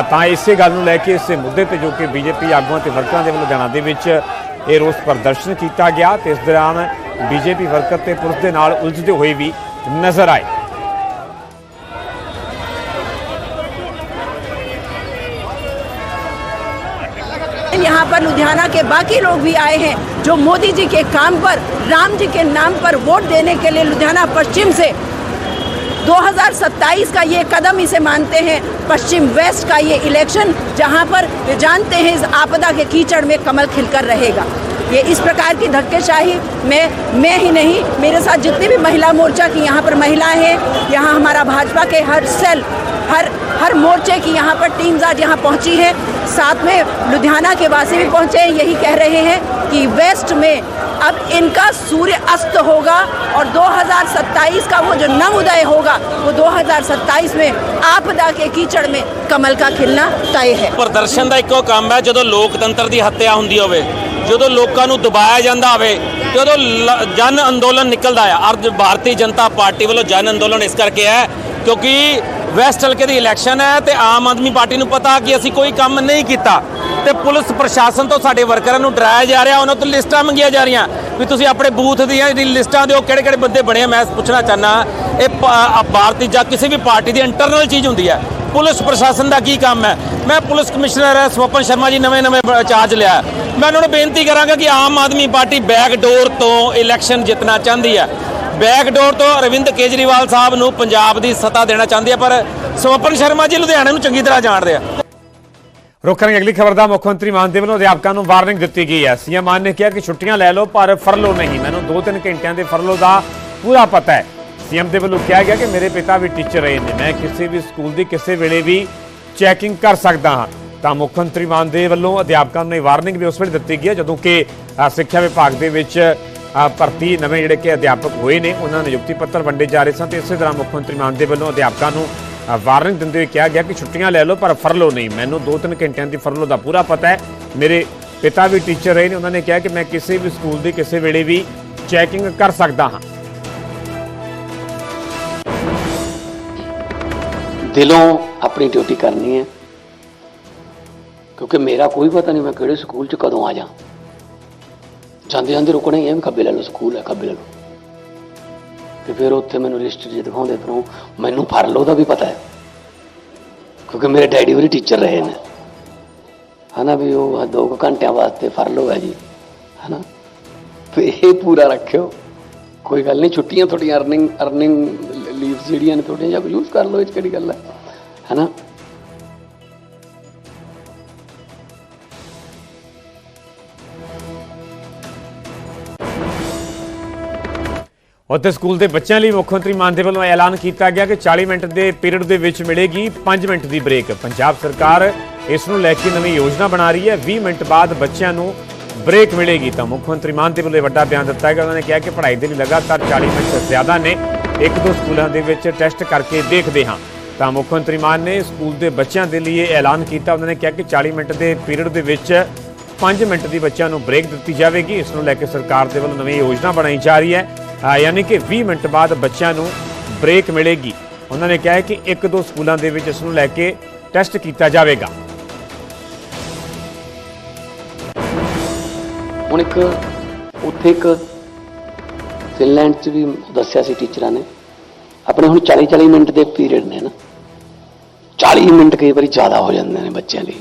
ਤਾਂ ਇਸੇ ਗੱਲ ਨੂੰ ਲੈ ਕੇ ਇਸੇ ਮੁੱਦੇ ਤੇ ਜੋ ਕਿ ਬੀਜੇਪੀ ਆਗੂਆਂ ਤੇ ਵਰਕਰਾਂ ਦੇ ਵੱਲੋਂ ਲੁਧਿਆਣਾ ਦੇ ਵਿੱਚ ਇਹ ਰੋਸ ਪ੍ਰਦਰਸ਼ਨ ਕੀਤਾ ਗਿਆ ਤੇ ਇਸ ਦੌਰਾਨ ਬੀਜੇਪੀ ਵਰਕਰ ਤੇ ਪੁਲਿਸ ਦੇ ਨਾਲ ਉਲਝਦੇ ਹੋਏ ਵੀ ਨਜ਼ਰ ਆਏ यहाँ पर लुधियाना के बाकी लोग भी आए हैं जो मोदी जी के काम पर राम जी के नाम पर वोट देने के लिए लुधियाना पश्चिम से 2027 का ये कदम इसे मानते हैं पश्चिम वेस्ट का ये इलेक्शन, जहाँ पर जानते हैं इस आपदा के कीचड़ में कमल खिलकर रहेगा। ये इस प्रकार की धक्केशाही में, मैं ही नहीं, मेरे साथ जितनी भी महिला मोर्चा की यहाँ पर महिलाएँ हैं, यहाँ हमारा भाजपा के हर सेल, हर हर मोर्चे की यहाँ पर टीम्स आज यहाँ पहुँची है, साथ में लुधियाना के वासी भी पहुँचे हैं, यही कह रहे हैं कि वेस्ट में अब इनका सूर्य अस्त होगा और 2027 का वो जो नव उदय होगा वो 2027 में आपदा के कीचड़ में कमल का खिलना तय है ਪ੍ਰਦਰਸ਼ਨ ਦਾ ਇੱਕੋ ਕੰਮ ਹੈ ਜਦੋਂ ਲੋਕਤੰਤਰ ਦੀ ਹੱਤਿਆ ਹੁੰਦੀ ਹੋਵੇ ਜਦੋਂ ਲੋਕਾਂ ਨੂੰ ਦਬਾਇਆ ਜਾਂਦਾ ਹੋਵੇ ਜਦੋਂ ਲ- ਜਨ ਅੰਦੋਲਨ ਨਿਕਲਦਾ ਹੈ ਅਰਧ ਭਾਰਤੀ ਜਨਤਾ ਪਾਰਟੀ ਵੱਲੋਂ ਜਨ ਅੰਦੋਲਨ ਇਸ ਕਰਕੇ ਹੈ ਕਿਉਂਕਿ ਵੈਸਟ ਹਲਕੇ ਦੀ ਇਲੈਕਸ਼ਨ ਹੈ ਤੇ ਆਮ ਆਦਮੀ ਪਾਰਟੀ ਨੂੰ ਪਤਾ ਕਿ ਅਸੀਂ ਕੋਈ ਕੰਮ ਨਹੀਂ ਕੀਤਾ। ਤੇ ਪੁਲਿਸ ਪ੍ਰਸ਼ਾਸਨ ਤੋਂ ਸਾਡੇ ਵਰਕਰਾਂ ਨੂੰ ਡਰਾਇਆ ਜਾ ਰਿਹਾ, ਉਹਨਾਂ ਤੋਂ ਲਿਸਟਾਂ ਮੰਗੀਆਂ ਜਾ ਰਹੀਆਂ। ਵੀ ਤੁਸੀਂ ਆਪਣੇ ਬੂਥ ਦੀਆਂ ਜਿਹੜੀ ਲਿਸਟਾਂ ਦਿਓ ਕਿਹੜੇ ਕਿਹੜੇ ਬੰਦੇ ਬਣੇ ਆ, ਮੈਂ ਪੁੱਛਣਾ ਚਾਹਨਾ ਇਹ ਪ- ਭਾਰਤੀ ਜਾਂ ਕਿਸੇ ਵੀ ਪਾਰਟੀ ਦੀ ਇੰਟਰਨਲ ਚੀਜ਼ ਹੁੰਦੀ ਹੈ। ਪੁਲਿਸ ਪ੍ਰਸ਼ਾਸਨ ਦਾ ਕੀ ਕੰਮ ਹੈ? ਮੈਂ ਪੁਲਿਸ ਕਮਿਸ਼ਨਰ ਹੈ, ਸਵਪਨ ਸ਼ਰਮਾ ਜੀ ਨਵੇਂ ਨਵੇਂ ਚਾਰਜ ਲਿਆ ਮੈਂ ਉਹਨਾਂ ਨੂੰ ਬੇਨਤੀ ਕਰਾਂਗਾ ਕਿ ਆਮ ਆਦਮੀ ਪਾਰਟੀ ਬੈਕ ਡੋਰ ਤੋਂ ਇਲੈਕਸ਼ਨ ਜਿੱਤਣਾ ਚਾਹੁੰਦੀ ਹੈ। ਬੈਕਡੋਰ ਤੋਂ ਅਰਵਿੰਦ ਕੇਜਰੀਵਾਲ ਸਾਹਿਬ ਨੂੰ ਪੰਜਾਬ ਦੀ ਸੱਤਾ ਦੇਣਾ ਚਾਹੁੰਦੀ ਹੈ ਪਰ ਸਵਪਨ ਸ਼ਰਮਾ ਜੀ ਲੁਧਿਆਣੇ ਨੂੰ ਚੰਗੀ ਤਰ੍ਹਾਂ ਜਾਣਦੇ ਆ ਰੁਕ ਕਰਾਂਗੇ ਅਗਲੀ ਖਬਰ ਦਾ ਮੁੱਖ ਮੰਤਰੀ ਮਾਨ ਦੇ ਵੱਲੋਂ ਅਧਿਆਪਕਾਂ ਨੂੰ ਵਾਰਨਿੰਗ ਦਿੱਤੀ ਗਈ ਹੈ। ਸੀਐਮ ਮਾਨ ਨੇ ਕਿਹਾ ਕਿ ਛੁੱਟੀਆਂ ਲੈ ਲਓ, ਪਰ ਫਰਲੋ ਨਹੀਂ। ਮੈਨੂੰ 2-3 ਘੰਟਿਆਂ ਦੇ ਫਰਲੋ ਦਾ ਪੂਰਾ ਪਤਾ ਹੈ। ਸੀਐਮ ਦੇ ਵੱਲੋਂ ਕਿਹਾ ਗਿਆ ਕਿ ਮੇਰੇ ਪਿਤਾ ਵੀ ਟੀਚਰ ਰਹੇ ਨੇ। ਮੈਂ ਕਿਸੇ ਵੀ ਸਕੂਲ ਦੀ ਕਿਸੇ ਵੇਲੇ ਵੀ ਚੈਕਿੰਗ ਕਰ ਸਕਦਾ ਹਾਂ। ਤਾਂ ਮੁੱਖ ਮੰਤਰੀ ਮਾਨ ਦੇ ਵੱਲੋਂ ਅਧਿਆਪਕਾਂ ਨੂੰ ਵਾਰਨਿੰਗ ਵੀ ਉਸ ਵੇਲੇ ਦਿੱਤੀ ਗਈ ਹੈ, ਜਦੋਂ ਕਿ ਸਿੱਖਿਆ ਵਿਭਾਗ ਦੇ ਵਿੱਚ ਭਰਤੀ ਨਵੇਂ ਜਿਹੜੇ ਕਿ ਅਧਿਆਪਕ ਹੋਏ ਨੇ, ਉਹਨਾਂ ਨੂੰ ਨਿਯੁਕਤੀ ਪੱਤਰ ਵੰਡੇ ਜਾ ਰਹੇ ਸਨ ਤੇ ਇਸੇ ਤਰ੍ਹਾਂ ਮੁੱਖ ਮੰਤਰੀ ਮਾਨ ਦੇ ਵੱਲੋਂ ਅਧਿਆਪਕਾਂ ਨੂੰ ਵਾਰਨਿੰਗ ਦਿੰਦੇ ਹੋਏ ਕਿਹਾ ਗਿਆ ਕਿ ਛੁੱਟੀਆਂ ਲੈ ਲਓ, ਪਰ ਫਰਲੋ ਨਹੀਂ। ਮੈਨੂੰ 2-3 ਘੰਟਿਆਂ ਦੀ ਫਰਲੋ ਦਾ ਪੂਰਾ ਪਤਾ ਹੈ। ਮੇਰੇ ਪਿਤਾ ਵੀ ਟੀਚਰ ਰਹੇ ਨੇ, ਉਹਨਾਂ ਨੇ ਕਿਹਾ ਕਿ ਮੈਂ ਕਿਸੇ ਵੀ ਸਕੂਲ ਦੀ ਕਿਸੇ ਵੇਲੇ ਵੀ ਚੈਕਿੰਗ ਕਰ ਸਕਦਾ ਹਾਂ। ਦਿਲੋਂ ਆਪਣੀ ਡਿਊਟੀ ਕਰਨੀ ਹੈ, ਕਿਉਂਕਿ ਮੇਰਾ ਕੋਈ ਪਤਾ ਨਹੀਂ ਮੈਂ ਕਿਹੜੇ ਸਕੂਲ 'ਚ ਕਦੋਂ ਆ ਜਾ ਜਾਂਦੇ ਜਾਂਦੇ ਰੁਕਣਾ ਹੀ ਹੈ, ਵੀ ਖੱਬੇ ਲੈ ਲਓ, ਸਕੂਲ ਹੈ, ਖੱਬੇ ਲੈ ਲਓ। ਤੇ ਫਿਰ ਉੱਥੇ ਮੈਨੂੰ ਲਿਸਟ ਜੇ ਦਿਖਾਉਂਦੇ, ਫਿਰ ਉਹ ਮੈਨੂੰ ਲਓ ਦਾ ਵੀ ਪਤਾ ਹੈ। ਕਿਉਂਕਿ ਮੇਰੇ ਡੈਡੀ ਵੀ ਟੀਚਰ ਰਹੇ ਨੇ। ਹਨਾ ਵੀ ਉਹ ਦੋ ਕੁ ਘੰਟਿਆਂ ਵਾਸਤੇ ਫਰਲੋ ਹੈ ਜੀ। ਹਨਾ? ਤੇ ਇਹ ਪੂਰਾ ਰੱਖਿਓ। ਕੋਈ ਗੱਲ ਨਹੀਂ, ਛੁੱਟੀਆਂ ਤੁਹਾਡੀਆਂ ਅਰਨਿੰਗ ਅਰਨਿੰਗ ਲੀਵਸ ਜਿਹੜੀਆਂ ਨੇ ਤੁਹਾਡੀਆਂ, ਜਾਂ ਯੂਜ਼ ਕਰ ਲਓ, ਇਹ ਕਿਹੜੀ ਗੱਲ ਹੈ? ਹੈਨਾ? ਉੱਥੇ ਸਕੂਲ ਦੇ ਬੱਚਿਆਂ ਲਈ ਮੁੱਖ ਮੰਤਰੀ ਮਾਨ ਦੇ ਵੱਲੋਂ ਐਲਾਨ ਕੀਤਾ ਗਿਆ ਕਿ 40 ਮਿੰਟ ਦੇ ਪੀਰੀਅਡ ਦੇ ਵਿੱਚ ਮਿਲੇਗੀ 5 ਮਿੰਟ ਦੀ ਬ੍ਰੇਕ। ਪੰਜਾਬ ਸਰਕਾਰ ਇਸ ਨੂੰ ਲੈ ਕੇ ਨਵੀਂ ਯੋਜਨਾ ਬਣਾ ਰਹੀ ਹੈ। 20 ਮਿੰਟ ਬਾਅਦ ਬੱਚਿਆਂ ਨੂੰ ਬ੍ਰੇਕ ਮਿਲੇਗੀ ਤਾਂ ਮੁੱਖ ਮੰਤਰੀ ਮਾਨ ਦੇ ਵੱਲੋਂ ਇਹ ਵੱਡਾ ਬਿਆਨ ਦਿੱਤਾ ਗਿਆ। ਉਹਨਾਂ ਨੇ ਕਿਹਾ ਕਿ ਪੜ੍ਹਾਈ ਦੇ ਲਈ ਲਗਾਤਾਰ 40 ਮਿੰਟ ਜ਼ਿਆਦਾ ਨੇ। ਇੱਕ ਦੋ ਸਕੂਲਾਂ ਦੇ ਵਿੱਚ ਟੈਸਟ ਕਰਕੇ ਦੇਖਦੇ ਹਾਂ। ਤਾਂ ਮੁੱਖ ਮੰਤਰੀ ਮਾਨ ਨੇ ਸਕੂਲ ਦੇ ਬੱਚਿਆਂ ਦੇ ਲਈ ਇਹ ਐਲਾਨ ਕੀਤਾ। ਉਹਨਾਂ ਨੇ ਕਿਹਾ ਕਿ 40 ਮਿੰਟ ਦੇ ਪੀਰੀਅਡ ਦੇ ਵਿੱਚ 5 ਮਿੰਟ ਦੀ ਬੱਚਿਆਂ ਨੂੰ ਬ੍ਰੇਕ ਦਿੱਤੀ ਜਾਵੇਗੀ। ਇਸ ਨੂੰ ਲੈ ਕੇ ਸਰਕਾਰ ਦੇ ਵੱਲੋਂ ਨਵੀਂ ਯੋਜਨਾ ਬਣਾਈ ਜਾ ਰਹੀ ਹੈ। ਯਾਨੀ ਕਿ 20 ਮਿੰਟ ਬਾਅਦ ਬੱਚਿਆਂ ਨੂੰ ਬ੍ਰੇਕ ਮਿਲੇਗੀ। ਉਹਨਾਂ ਨੇ ਕਿਹਾ ਕਿ ਇੱਕ ਦੋ ਸਕੂਲਾਂ ਦੇ ਵਿੱਚ ਇਸ ਨੂੰ ਲੈ ਕੇ ਟੈਸਟ ਕੀਤਾ ਜਾਵੇਗਾ। ਹੁਣ ਇੱਕ, ਉੱਥੇ ਇੱਕ ਫਿਨਲੈਂਡ 'ਚ ਵੀ ਦੱਸਿਆ ਸੀ ਟੀਚਰਾਂ ਨੇ। ਆਪਣੇ ਹੁਣ 40 40 ਮਿੰਟ ਦੇ ਪੀਰੀਅਡ ਨੇ ਨਾ। 40 ਮਿੰਟ ਕਈ ਵਾਰੀ ਜ਼ਿਆਦਾ ਹੋ ਜਾਂਦੇ ਨੇ ਬੱਚਿਆਂ ਲਈ।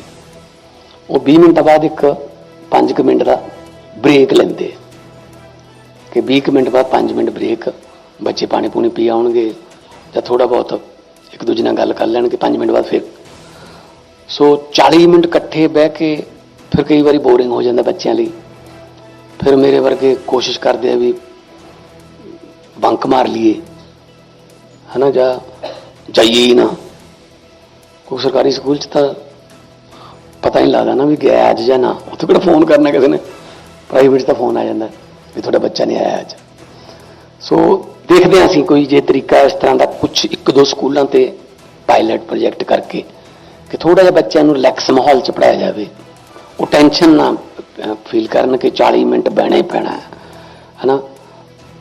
ਉਹ 20 ਮਿੰਟਾਂ ਬਾਅਦ ਇੱਕ 5 ਮਿੰਟ ਦਾ ਬ੍ਰੇਕ ਲੈਂਦੇ ਕਿ 20 ਕੁ ਮਿੰਟ ਬਾਅਦ 5 ਮਿੰਟ ਬ੍ਰੇਕ ਬੱਚੇ ਪਾਣੀ ਪੂਣੀ ਪੀ ਆਉਣਗੇ ਜਾਂ ਥੋੜਾ ਬਹੁਤ ਇੱਕ ਦੂਜੇ ਨਾਲ ਗੱਲ ਕਰ ਲੈਣਗੇ 5 ਮਿੰਟ ਬਾਅਦ ਫਿਰ। ਸੋ 40 ਮਿੰਟ ਇਕੱਠੇ ਬਹਿ ਕੇ ਫਿਰ ਕਈ ਵਾਰੀ ਬੋਰਿੰਗ ਹੋ ਜਾਂਦਾ ਬੱਚਿਆਂ ਲਈ। ਫਿਰ ਮੇਰੇ ਵਰਗੇ ਕੋਸ਼ਿਸ਼ ਕਰਦੇ ਆ ਵੀ ਬੰਕ ਮਾਰ ਲਈਏ। ਹਨਾ, ਜਾਂ ਜਾਈਏ ਹੀ ਨਾ। ਕੋਈ ਸਰਕਾਰੀ ਸਕੂਲ ਚ ਤਾਂ ਪਤਾ ਹੀ ਨਹੀਂ ਲੱਗਦਾ ਨਾ ਵੀ ਗਿਆ ਅੱਜ ਜਾਂ ਨਾ। ਉੱਥੇ ਕਿਹੜਾ ਫੋਨ ਕਰਨਾ ਕਿਸੇ ਨੇ? ਪ੍ਰਾਈਵੇਟ ਤਾਂ ਫੋਨ ਆ ਜਾਂਦਾ। ਵੀ ਤੁਹਾਡਾ ਬੱਚਾ ਨਹੀਂ ਆਇਆ ਅੱਜ। ਸੋ ਦੇਖਦੇ ਹਾਂ ਅਸੀਂ ਕੋਈ ਜੇ ਤਰੀਕਾ ਇਸ ਤਰ੍ਹਾਂ ਦਾ ਕੁਝ ਇੱਕ ਦੋ ਸਕੂਲਾਂ ਤੇ ਪਾਇਲਟ ਪ੍ਰੋਜੈਕਟ ਕਰਕੇ ਕਿ ਥੋੜਾ ਜਿਹਾ ਬੱਚਿਆਂ ਨੂੰ ਰਿਲੈਕਸ ਮਾਹੌਲ ਚ ਪੜਾਇਆ ਜਾਵੇ। ਉਹ ਟੈਨਸ਼ਨ ਨਾ ਫੀਲ ਕਰਨ ਕਿ 40 ਮਿੰਟ ਬਹਿਣਾ ਹੀ ਪੈਣਾ ਹੈ, ਹਨਾ?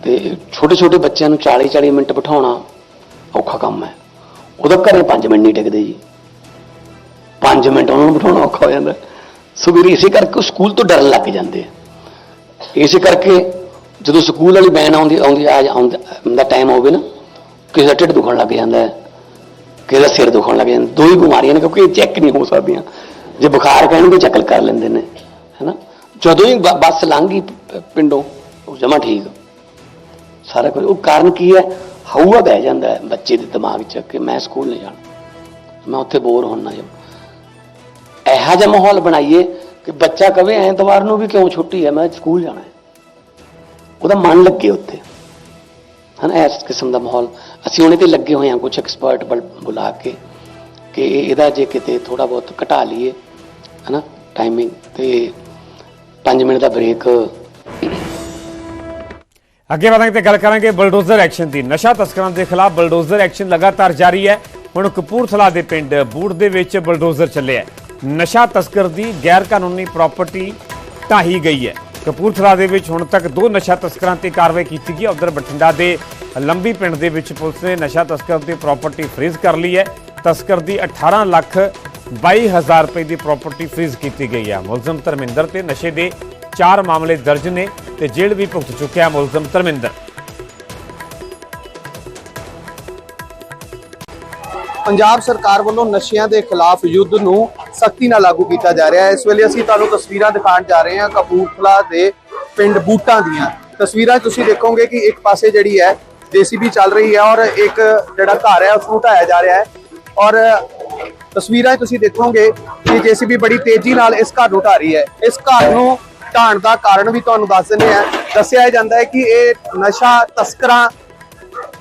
ਤੇ ਛੋਟੇ ਛੋਟੇ ਬੱਚਿਆਂ ਨੂੰ 40 40 ਮਿੰਟ ਬਿਠਾਉਣਾ ਔਖਾ ਕੰਮ ਹੈ। ਉਹਦਾ ਘਰੇ 5 ਮਿੰਟ ਨਹੀਂ ਟਿਕਦੇ ਜੀ। 5 ਮਿੰਟ ਉਹਨਾਂ ਨੂੰ ਬਿਠਾਉਣਾ ਔਖਾ ਹੋ ਜਾਂਦਾ। ਸੋ ਵੀਰ ਇਸੇ ਕਰਕੇ ਉਹ ਸਕੂਲ ਤੋਂ ਡਰਨ ਲੱਗ ਜਾਂਦੇ ਆ। ਇਸੇ ਕਰਕੇ ਜਦੋਂ ਸਕੂਲ ਵਾਲੀ ਬੈਨ ਆਉਂਦੀ ਆਉਂਦੀ ਆਉਂਦਾ ਟਾਈਮ ਹੋਵੇ ਨਾ, ਕਿਸੇ ਦਾ ਢਿੱਡ ਦੁਖਣ ਲੱਗ ਜਾਂਦਾ ਹੈ, ਕਿਸੇ ਦਾ ਸਿਰ ਦੁਖਣ ਲੱਗ ਜਾਂਦਾ ਦੋ ਹੀ ਬਿਮਾਰੀਆਂ ਨੇ, ਕਿਉਂਕਿ ਇਹ ਚੈੱਕ ਨਹੀਂ ਹੋ ਸਕਦੀਆਂ। ਜੇ ਬੁਖਾਰ ਕਹਿਣਗੇ ਚੱਕਲ ਕਰ ਲੈਂਦੇ ਨੇ, ਹੈਨਾ? ਜਦੋਂ ਹੀ ਬ- ਬੱਸ ਲੰਘੀ ਪ- ਪਿੰਡੋਂ, ਉਹ ਜਮਾ ਠੀਕ। ਸਾਰਾ ਕੁਝ, ਉਹ ਕਾਰਨ ਕੀ ਹੈ? ਹਊਆ ਬਹਿ ਜਾਂਦਾ ਹੈ ਬੱਚੇ ਦੇ ਦਿਮਾਗ 'ਚ ਕਿ ਮੈਂ ਸਕੂਲ ਨਹੀਂ ਜਾਣਾ। ਮੈਂ ਉੱਥੇ ਬੋਰ ਹੋਣਾ ਜਾਂ ਇਹੋ ਜਿਹਾ ਮਾਹੌਲ ਬਣਾਈਏ ਕਿ ਬੱਚਾ ਕਵੇ ਐਤਵਾਰ ਨੂੰ ਵੀ ਕਿਉਂ ਛੁੱਟੀ ਹੈ? ਮੈਂ ਸਕੂਲ ਜਾਣਾ ਹੈ। ਉਹਦਾ ਮਨ ਲੱਗੇ ਉੱਥੇ। ਹਨਾ, ਇਸ ਕਿਸਮ ਦਾ ਮਾਹੌਲ। ਅਸੀਂ ਉਹਨੇ ਤੇ ਲੱਗੇ ਹੋਏ ਹਾਂ ਕੁਝ ਐਕਸਪਰਟ ਬੁਲਾ ਕੇ ਕਿ ਇਹਦਾ ਜੇ ਕਿਤੇ ਥੋੜਾ ਬਹੁਤ ਘਟਾ ਲਈਏ, ਹਨਾ ਟਾਈਮਿੰਗ ਤੇ 5 ਮਿੰਟ ਦਾ ਬ੍ਰੇਕ ਅੱਗੇ ਵਧਾਂਗੇ ਤੇ ਗੱਲ ਕਰਾਂਗੇ ਬਲਡੋਜ਼ਰ ਐਕਸ਼ਨ ਦੀ। ਨਸ਼ਾ ਤਸਕਰਾਂ ਦੇ ਖਿਲਾਫ ਬਲਡੋਜ਼ਰ ਐਕਸ਼ਨ ਲਗਾਤਾਰ ਜਾਰੀ ਹੈ। ਹੁਣ ਕਪੂਰਥਲਾ ਦੇ ਪਿੰਡ ਬੂੜ ਦੇ ਵਿੱਚ ਬਲਡੋਜ਼ਰ ਚੱਲਿਆ ਨਸ਼ਾ ਤਸਕਰ ਦੀ ਗੈਰ ਕਾਨੂੰਨੀ ਪ੍ਰਾਪਰਟੀ ਢਾਹੀ ਗਈ ਹੈ। ਕਪੂਰਥਲਾ ਦੇ ਵਿੱਚ ਹੁਣ ਤੱਕ ਦੋ ਨਸ਼ਾ ਤਸਕਰਾਂ ਤੇ ਕਾਰਵਾਈ ਕੀਤੀ ਗਈ ਹੈ। ਉਧਰ ਬਠਿੰਡਾ ਦੇ ਲੰਬੀ ਪਿੰਡ ਦੇ ਵਿੱਚ ਪੁਲਿਸ ਨੇ ਨਸ਼ਾ ਤਸਕਰ ਦੀ ਪ੍ਰਾਪਰਟੀ ਫ੍ਰੀਜ਼ ਕਰ ਲਈ ਹੈ। ਤਸਕਰ ਦੀ 18 ਲੱਖ 22000 ਰੁਪਏ ਦੀ ਪ੍ਰਾਪਰਟੀ ਫ੍ਰੀਜ਼ ਕੀਤੀ ਗਈ ਹੈ। ਮੁਲਜ਼ਮ ਧਰਮਿੰਦਰ ਤੇ ਨਸ਼ੇ ਦੇ ਚਾਰ ਮਾਮਲੇ ਦਰਜ ਨੇ ਤੇ ਜੇਲ੍ਹ ਵੀ ਭੁਗਤ ਚੁੱਕਿਆ ਮੁਲਜ਼ਮ ਧਰਮਿੰਦਰ। ਪੰਜਾਬ ਸਰਕਾਰ ਵੱਲੋਂ ਨਸ਼ਿਆਂ ਦੇ ਖਿਲਾਫ ਯੁੱਧ ਨੂੰ ਸਖਤੀ ਨਾਲ ਲਾਗੂ ਕੀਤਾ ਜਾ ਰਿਹਾ ਹੈ। ਇਸ ਵੇਲੇ ਅਸੀਂ ਤੁਹਾਨੂੰ ਤਸਵੀਰਾਂ ਦਿਖਾਉਣ ਜਾ ਰਹੇ ਹਾਂ ਕਪੂਰਥਲਾ ਦੇ ਪਿੰਡ ਬੂਟਾਂ ਦੀਆਂ। ਤਸਵੀਰਾਂ ਤੁਸੀਂ ਦੇਖੋਗੇ ਕਿ ਇੱਕ ਪਾਸੇ ਜਿਹੜੀ ਹੈ ਜੀਸੀਬੀ ਚੱਲ ਰਹੀ ਹੈ ਔਰ ਇੱਕ ਜਿਹੜਾ ਘਰ ਹੈ ਉਸ ਨੂੰ ਢਾਇਆ ਜਾ ਰਿਹਾ ਹੈ। ਔਰ ਤਸਵੀਰਾਂ ਤੁਸੀਂ ਦੇਖੋਗੇ ਕਿ ਜੀਸੀਬੀ ਬੜੀ ਤੇਜ਼ੀ ਨਾਲ ਇਸ ਘਰ ਨੂੰ ਢਾ ਰਹੀ ਹੈ। ਇਸ ਘਰ ਨੂੰ ਢਾਣ ਦਾ ਕਾਰਨ ਵੀ ਤੁਹਾਨੂੰ ਦੱਸ ਦਿੰਦੇ ਆ ਦੱਸਿਆ ਜਾਂਦਾ ਹੈ ਕਿ ਇਹ ਨਸ਼ਾ ਤਸਕਰਾਂ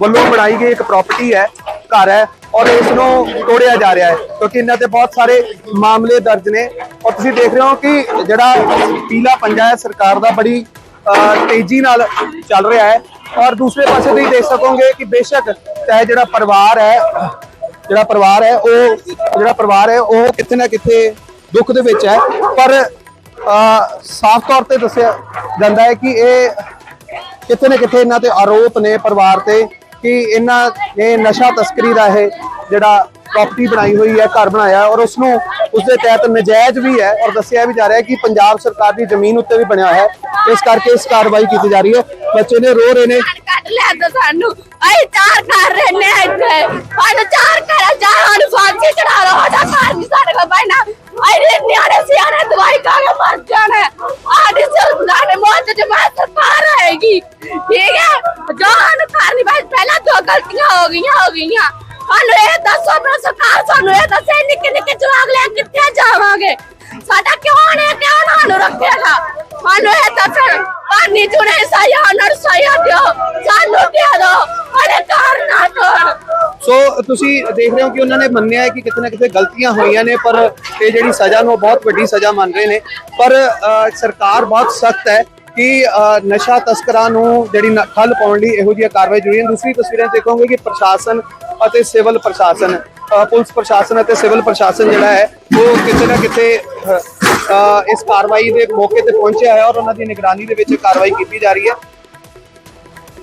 ਵੱਲੋਂ ਬਣਾਈ ਗਈ ਇੱਕ ਪ੍ਰਾਪਰਟੀ ਹੈ। ਘਰ ਹੈ ਔਰ ਇਸ ਨੂੰ ਤੋੜਿਆ ਜਾ ਰਿਹਾ ਹੈ, ਕਿਉਂਕਿ ਇਹਨਾਂ ਤੇ ਬਹੁਤ ਸਾਰੇ ਮਾਮਲੇ ਦਰਜ ਨੇ। ਔਰ ਤੁਸੀਂ ਦੇਖ ਰਹੇ ਹੋ ਕਿ ਜਿਹੜਾ ਪੀਲਾ ਪੰਜਾ ਹੈ, ਸਰਕਾਰ ਦਾ ਬੜੀ ਤੇਜ਼ੀ ਨਾਲ ਚੱਲ ਰਿਹਾ ਹੈ। ਔਰ ਦੂਸਰੇ ਪਾਸੇ ਤੁਸੀਂ ਦੇਖ ਸਕੋਗੇ ਕਿ ਬੇਸ਼ੱਕ ਚਾਹੇ ਜਿਹੜਾ ਪਰਿਵਾਰ ਹੈ, ਜਿਹੜਾ ਪਰਿਵਾਰ ਹੈ, ਉਹ, ਜਿਹੜਾ ਪਰਿਵਾਰ ਹੈ, ਉਹ ਕਿਤੇ ਨਾ ਕਿਤੇ ਦੁੱਖ ਦੇ ਵਿੱਚ ਹੈ। ਪਰ ਸਾਫ਼ ਤੌਰ ਤੇ ਦੱਸਿਆ ਜਾਂਦਾ ਹੈ ਕਿ ਇਹ ਕਿਤੇ ਨਾ ਕਿਤੇ ਇਹਨਾਂ ਤੇ ਆਰੋਪ ਨੇ ਪਰਿਵਾਰ ਤੇ। ਕਿ ਇਹਨਾਂ ਨੇ ਨਸ਼ਾ ਤਸਕਰੀ ਦਾ ਇਹ ਜਿਹੜਾ ਪ੍ਰਾਪਰਟੀ ਬਣਾਈ ਹੋਈ ਹੈ, ਘਰ ਬਣਾਇਆ ਔਰ ਉਸ ਨੂੰ ਉਸ ਦੇ ਤਹਿਤ ਨਜਾਇਜ਼ ਵੀ ਹੈ ਔਰ ਦੱਸਿਆ ਵੀ ਜਾ ਰਿਹਾ ਕਿ ਪੰਜਾਬ ਸਰਕਾਰ ਦੀ ਜ਼ਮੀਨ ਉੱਤੇ ਵੀ ਬਣਿਆ ਹੈ। ਇਸ ਕਰਕੇ ਇਸ ਕਾਰਵਾਈ ਕੀਤੀ ਜਾ ਰਹੀ ਹੈ। ਬੱਚੇ ਨੇ ਰੋ ਰਹੇ ਨੇ। ਕੱਟ ਲਿਆ ਤਾਂ ਸਾਨੂੰ। ਅਸੀਂ ਚਾਰ ਘਰ ਰਹਿੰਦੇ ਆ ਇੱਥੇ। ਸਾਡੇ ਚਾਰ ਘਰ, ਚਾਰਾਂ ਨੂੰ ਫਾਂਸੀ ਚੜਾ ਲਓ। ਸਾਡਾ ਘਰ ਨਹੀਂ ਸਾਡੇ ਕੋਲ ਬੈਣਾ ਅਸੀਂ ਨਿਆਣੇ ਸਿਆਣੇ ਦਵਾਈ ਖਾ ਕੇ ਮਰ ਜਾਣਾ। ਆਡੀ ਸਰਕਾਰ ਨੇ ਮੌਤ ਚ ਮੈਂ ਸਰਕਾਰ ਆਏਗੀ। ਠੀਕ ਹੈ? ਜਾਨ ਘਰ ਬਸ, ਪਹਿਲਾਂ ਦੋ ਗਲਤੀਆਂ ਹੋ ਗਈਆਂ ਹੋ ਗਈਆਂ। ਸਾਨੂੰ ਇਹ ਦੱਸੋ ਆਪਣਾ ਸਰਕਾਰ ਸਾਨੂੰ ਇਹ ਦੱਸੇ ਨਿੱਕੇ ਨਿੱਕੇ ਜਵਾਗ ਲੈ ਕਿੱਥੇ ਜਾਵਾਂਗੇ? ਸਾਡਾ ਕਿਉਂ ਨੇ ਕਿਉਂ ਸਾਨੂੰ ਰੱਖੇਗਾ ਸਾਨੂੰ ਇਹ ਦੱਸਣ ਪਾਣੀ ਚੁਣੇ ਸਾਇਆ ਨਰ ਸਾਇਆ ਦਿਓ ਸਾਨੂੰ ਦੇ ਦੋ ਅਰੇ ਕਾਰ ਨਾ ਤੋੜ। ਸੋ ਤੁਸੀਂ ਦੇਖ ਰਹੇ ਹੋ ਕਿ ਉਹਨਾਂ ਨੇ ਮੰਨਿਆ ਹੈ ਕਿ ਕਿਤੇ ਨਾ ਕਿਤੇ ਗਲਤੀਆਂ ਹੋਈਆਂ ਨੇ ਪਰ ਇਹ ਜਿਹੜੀ ਸਜ਼ਾ ਨੂੰ ਉਹ ਬਹੁਤ ਵੱਡੀ ਸਜ਼ਾ ਮੰਨ ਰਹੇ ਨੇ। ਪਰ ਅਹ, ਸਰਕਾਰ ਬਹੁਤ ਸਖਤ ਹੈ ਕਿ ਅਹ, ਨਸ਼ਾ ਤਸਕਰਾਂ ਨੂੰ ਜਿਹੜੀ ਨ- ਠੱਲ ਪਾਉਣ ਲਈ ਇਹੋ ਜਿਹੀਆਂ ਕਾਰਵਾਈ ਜ਼ਰੂਰੀ ਹਨ ਦੂਸਰੀ ਤਸਵੀਰਾਂ 'ਚ ਦੇਖੋਗੇ ਕਿ ਪ੍ਰਸ਼ਾਸਨ ਅਤੇ ਸਿਵਲ ਪ੍ਰਸ਼ਾਸਨ ਪੁਲਿਸ ਪ੍ਰਸ਼ਾਸਨ ਅਤੇ ਸਿਵਲ ਪ੍ਰਸ਼ਾਸਨ ਜਿਹੜਾ ਹੈ, ਉਹ ਕਿਤੇ ਨਾ ਕਿਤੇ ਇਸ ਕਾਰਵਾਈ ਦੇ ਮੌਕੇ ਤੇ ਪਹੁੰਚਿਆ ਹੈ ਔਰ ਉਹਨਾਂ ਦੀ ਨਿਗਰਾਨੀ ਦੇ ਵਿੱਚ ਕਾਰਵਾਈ ਕੀਤੀ ਜਾ ਰਹੀ ਹੈ।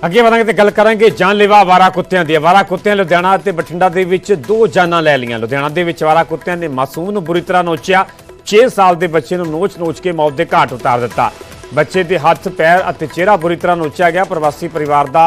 ਅੱਗੇ ਵਧਾਂਗੇ ਤੇ ਗੱਲ ਕਰਾਂਗੇ ਜਾਨਲੇਵਾ ਆਵਾਰਾ ਕੁੱਤਿਆਂ ਦੀ। ਆਵਾਰਾ ਕੁੱਤਿਆਂ ਲੁਧਿਆਣਾ ਅਤੇ ਬਠਿੰਡਾ ਦੇ ਵਿੱਚ ਦੋ ਜਾਨਾਂ ਲੈ ਲਈਆਂ। ਲੁਧਿਆਣਾ ਦੇ ਵਿੱਚ ਵਾਰਾ ਕੁੱਤਿਆਂ ਨੇ ਮਾਸੂਮ ਨੂੰ ਬੁਰੀ ਤਰ੍ਹਾਂ ਨੋਚਿਆ। 6 ਸਾਲ ਦੇ ਬੱਚੇ ਨੂੰ ਨੋਚ-ਨੋਚ ਕੇ ਮੌਤ ਦੇ ਘਾਟ ਉਤਾਰ ਦਿੱਤਾ। ਬੱਚੇ ਦੇ ਹੱਥ, ਪੈਰ ਅਤੇ ਚਿਹਰਾ ਬੁਰੀ ਤਰ੍ਹਾਂ ਨੋਚਿਆ ਗਿਆ। ਪ੍ਰਵਾਸੀ ਪਰਿਵਾਰ ਦਾ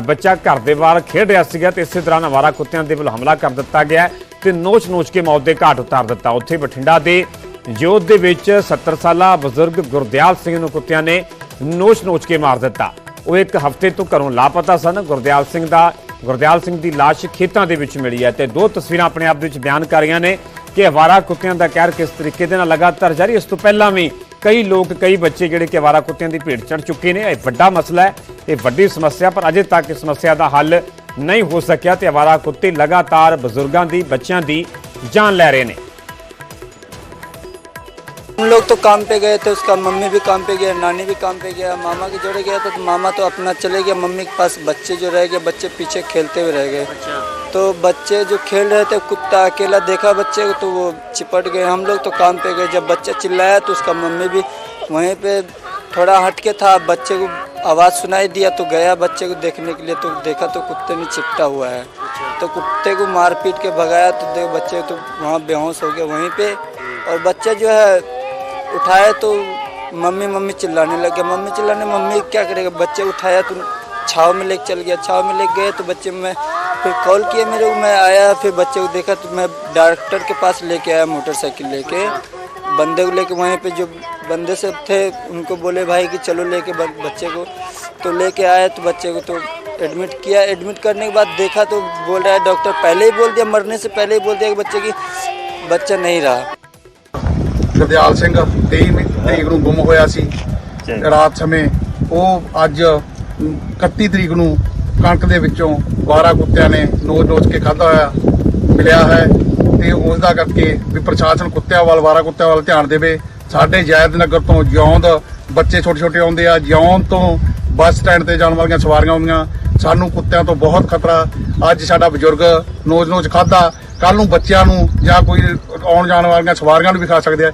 ਬੱਚਾ ਘਰ ਦੇ ਬਾਹਰ ਖੇਡ ਰਿਹਾ ਸੀਗਾ ਤੇ ਇਸੇ ਦੌਰਾਨ ਆਵਾਰਾ ਕੁੱਤਿਆਂ ਦੇ ਵੱਲੋਂ ਹਮਲਾ ਕਰ ਦਿੱਤਾ ਗਿਆ ਤੇ ਨੋਚ-ਨੋਚ ਕੇ ਮੌਤ ਦੇ ਘਾਟ ਉਤਾਰ ਦਿੱਤਾ। ਉੱਥੇ ਬਠਿੰਡਾ ਦੇ ਜੋਧ ਦੇ ਵਿੱਚ 70 ਸਾਲਾ ਬਜ਼ੁਰਗ ਗੁਰਦਿਆਲ ਸਿੰਘ ਨੂੰ ਕੁੱਤਿਆਂ ਨੇ ਨੋਚ-ਨੋਚ ਕੇ ਮਾਰ ਦਿੱਤਾ। ਉਹ ਇੱਕ ਹਫ਼ਤੇ ਤੋਂ ਘਰੋਂ ਲਾਪਤਾ ਸਨ। ਗੁਰਦਿਆਲ ਸਿੰਘ ਦਾ ਗੁਰਦਿਆਲ ਸਿੰਘ ਦੀ ਲਾਸ਼ ਖੇਤਾਂ ਦੇ ਵਿੱਚ ਮਿਲੀ ਹੈ ਤੇ ਦੋ ਤਸਵੀਰਾਂ ਆਪਣੇ ਆਪ ਦੇ ਵਿੱਚ ਬਿਆਨ ਕਰ ਰਹੀਆਂ ਨੇ ਕਿ ਅਵਾਰਾ ਕੁੱਤਿਆਂ ਦਾ ਕਹਿਰ ਕਿਸ ਤਰੀਕੇ ਦੇ ਨਾਲ ਲਗਾਤਾਰ ਜਾਰੀ ਇਸ ਤੋਂ ਪਹਿਲਾਂ ਵੀ ਕਈ ਲੋਕ, ਕਈ ਬੱਚੇ ਜਿਹੜੇ ਕਿ ਅਵਾਰਾ ਕੁੱਤਿਆਂ ਦੀ ਭੇਟ ਚੜ ਚੁੱਕੇ ਨੇ। ਇਹ ਵੱਡਾ ਮਸਲਾ ਹੈ। ਇਹ ਵੱਡੀ ਸਮੱਸਿਆ ਪਰ ਅਜੇ ਤੱਕ ਇਸ ਸਮੱਸਿਆ ਦਾ ਹੱਲ ਨਹੀਂ ਹੋ ਸਕਿਆ ਤੇ ਅਵਾਰਾ ਕੁੱਤੇ ਲਗਾਤਾਰ ਬਜ਼ੁਰਗਾਂ ਦੀ ਬੱਚਿਆਂ ਦੀ ਜਾਨ ਲੈ ਰਹੇ ਨੇ हम लोग तो काम पे गए थे उसका मम्मी भी काम पे गया नानी भी काम पे गया मामा के जोड़े गया था तो मामा तो अपना चले गया मम्मी के पास बच्चे जो रह गए बच्चे पीछे खेलते हुए रह गए तो बच्चे जो खेल रहे थे कुत्ता अकेला देखा बच्चे को तो वो चिपट गए हम लोग तो काम पे गए जब बच्चा चिल्लाया तो उसका मम्मी भी वहीं पे थोड़ा हट के था बच्चे को आवाज़ सुनाई दिया तो गया बच्चे को देखने के लिए तो देखा तो कुत्ते में चिपटा हुआ है। तो कुत्ते को मार पीट के भगाया तो देख बच्चे तो वहाँ बेहोश हो गया वहीं पे। और बच्चा जो है, उठाया तो मम्मी मम्मी चिल्लाने लग गया। मम्मी चिल्लाने, मम्मी क्या करेगा? बच्चे उठाया तो छाव में लेके चल गया। छाव में लेके गए तो बच्चे मैं फिर कॉल किया मेरे को, मैं आया फिर बच्चे को देखा तो मैं डॉक्टर के पास लेके आया, मोटरसाइकिल लेके। बंदे को लेके वहीं पे जो बंदे सब थे उनको बोले भाई कि चलो लेके ब- बच्चे को तो लेके आए तो बच्चे को तो एडमिट किया एडमिट करने के बाद देखा तो बोल रहा है डॉक्टर पहले ही बोल दिया मरने से पहले ही बोल दिया कि बच्चे की बच्चा नहीं रहा ਗੁਰਦਿਆਲ ਸਿੰਘ 23 ਤਰੀਕ ਨੂੰ ਗੁੰਮ ਹੋਇਆ ਸੀ ਰਾਤ ਸਮੇਂ ਉਹ ਅੱਜ 31 ਤਰੀਕ ਨੂੰ ਕਣਕ ਦੇ ਵਿੱਚੋਂ 12 ਕੁੱਤਿਆਂ ਨੇ ਨੋਚ ਨੋਚ ਕੇ ਖਾਧਾ ਹੋਇਆ ਮਿਲਿਆ ਹੈ ਤੇ ਉਸ ਦਾ ਕਰਕੇ ਵੀ ਪ੍ਰਸ਼ਾਸਨ ਕੁੱਤਿਆਂ ਵੱਲ 12 ਕੁੱਤਿਆਂ ਵੱਲ ਧਿਆਨ ਦੇਵੇ। ਸਾਡੇ ਜੈਦ ਨਗਰ ਤੋਂ ਜਿਉਂਦ ਬੱਚੇ ਛੋਟੇ ਛੋਟੇ ਆਉਂਦੇ ਆ, ਜਿਉਂਦ ਤੋਂ ਬੱਸ ਸਟੈਂਡ ਤੇ ਜਾਣ ਵਾਲੀਆਂ ਸਵਾਰੀਆਂ ਆਉਂਦੀਆਂ। ਸਾਨੂੰ ਕੁੱਤਿਆਂ ਤੋਂ ਬਹੁਤ ਖਤਰਾ। ਅੱਜ ਸਾਡਾ ਬਜ਼ੁਰਗ ਨੋਜ਼ ਨੋਜ਼ ਖਾਦਾ ਕੱਲ ਨੂੰ ਬੱਚਿਆਂ ਨੂੰ ਜਾਂ ਕੋਈ ਆਉਣ ਜਾਣ ਵਾਲੀਆਂ ਸਵਾਰੀਆਂ ਨੂੰ ਵੀ ਖਾ ਸਕਦੇ ਆ।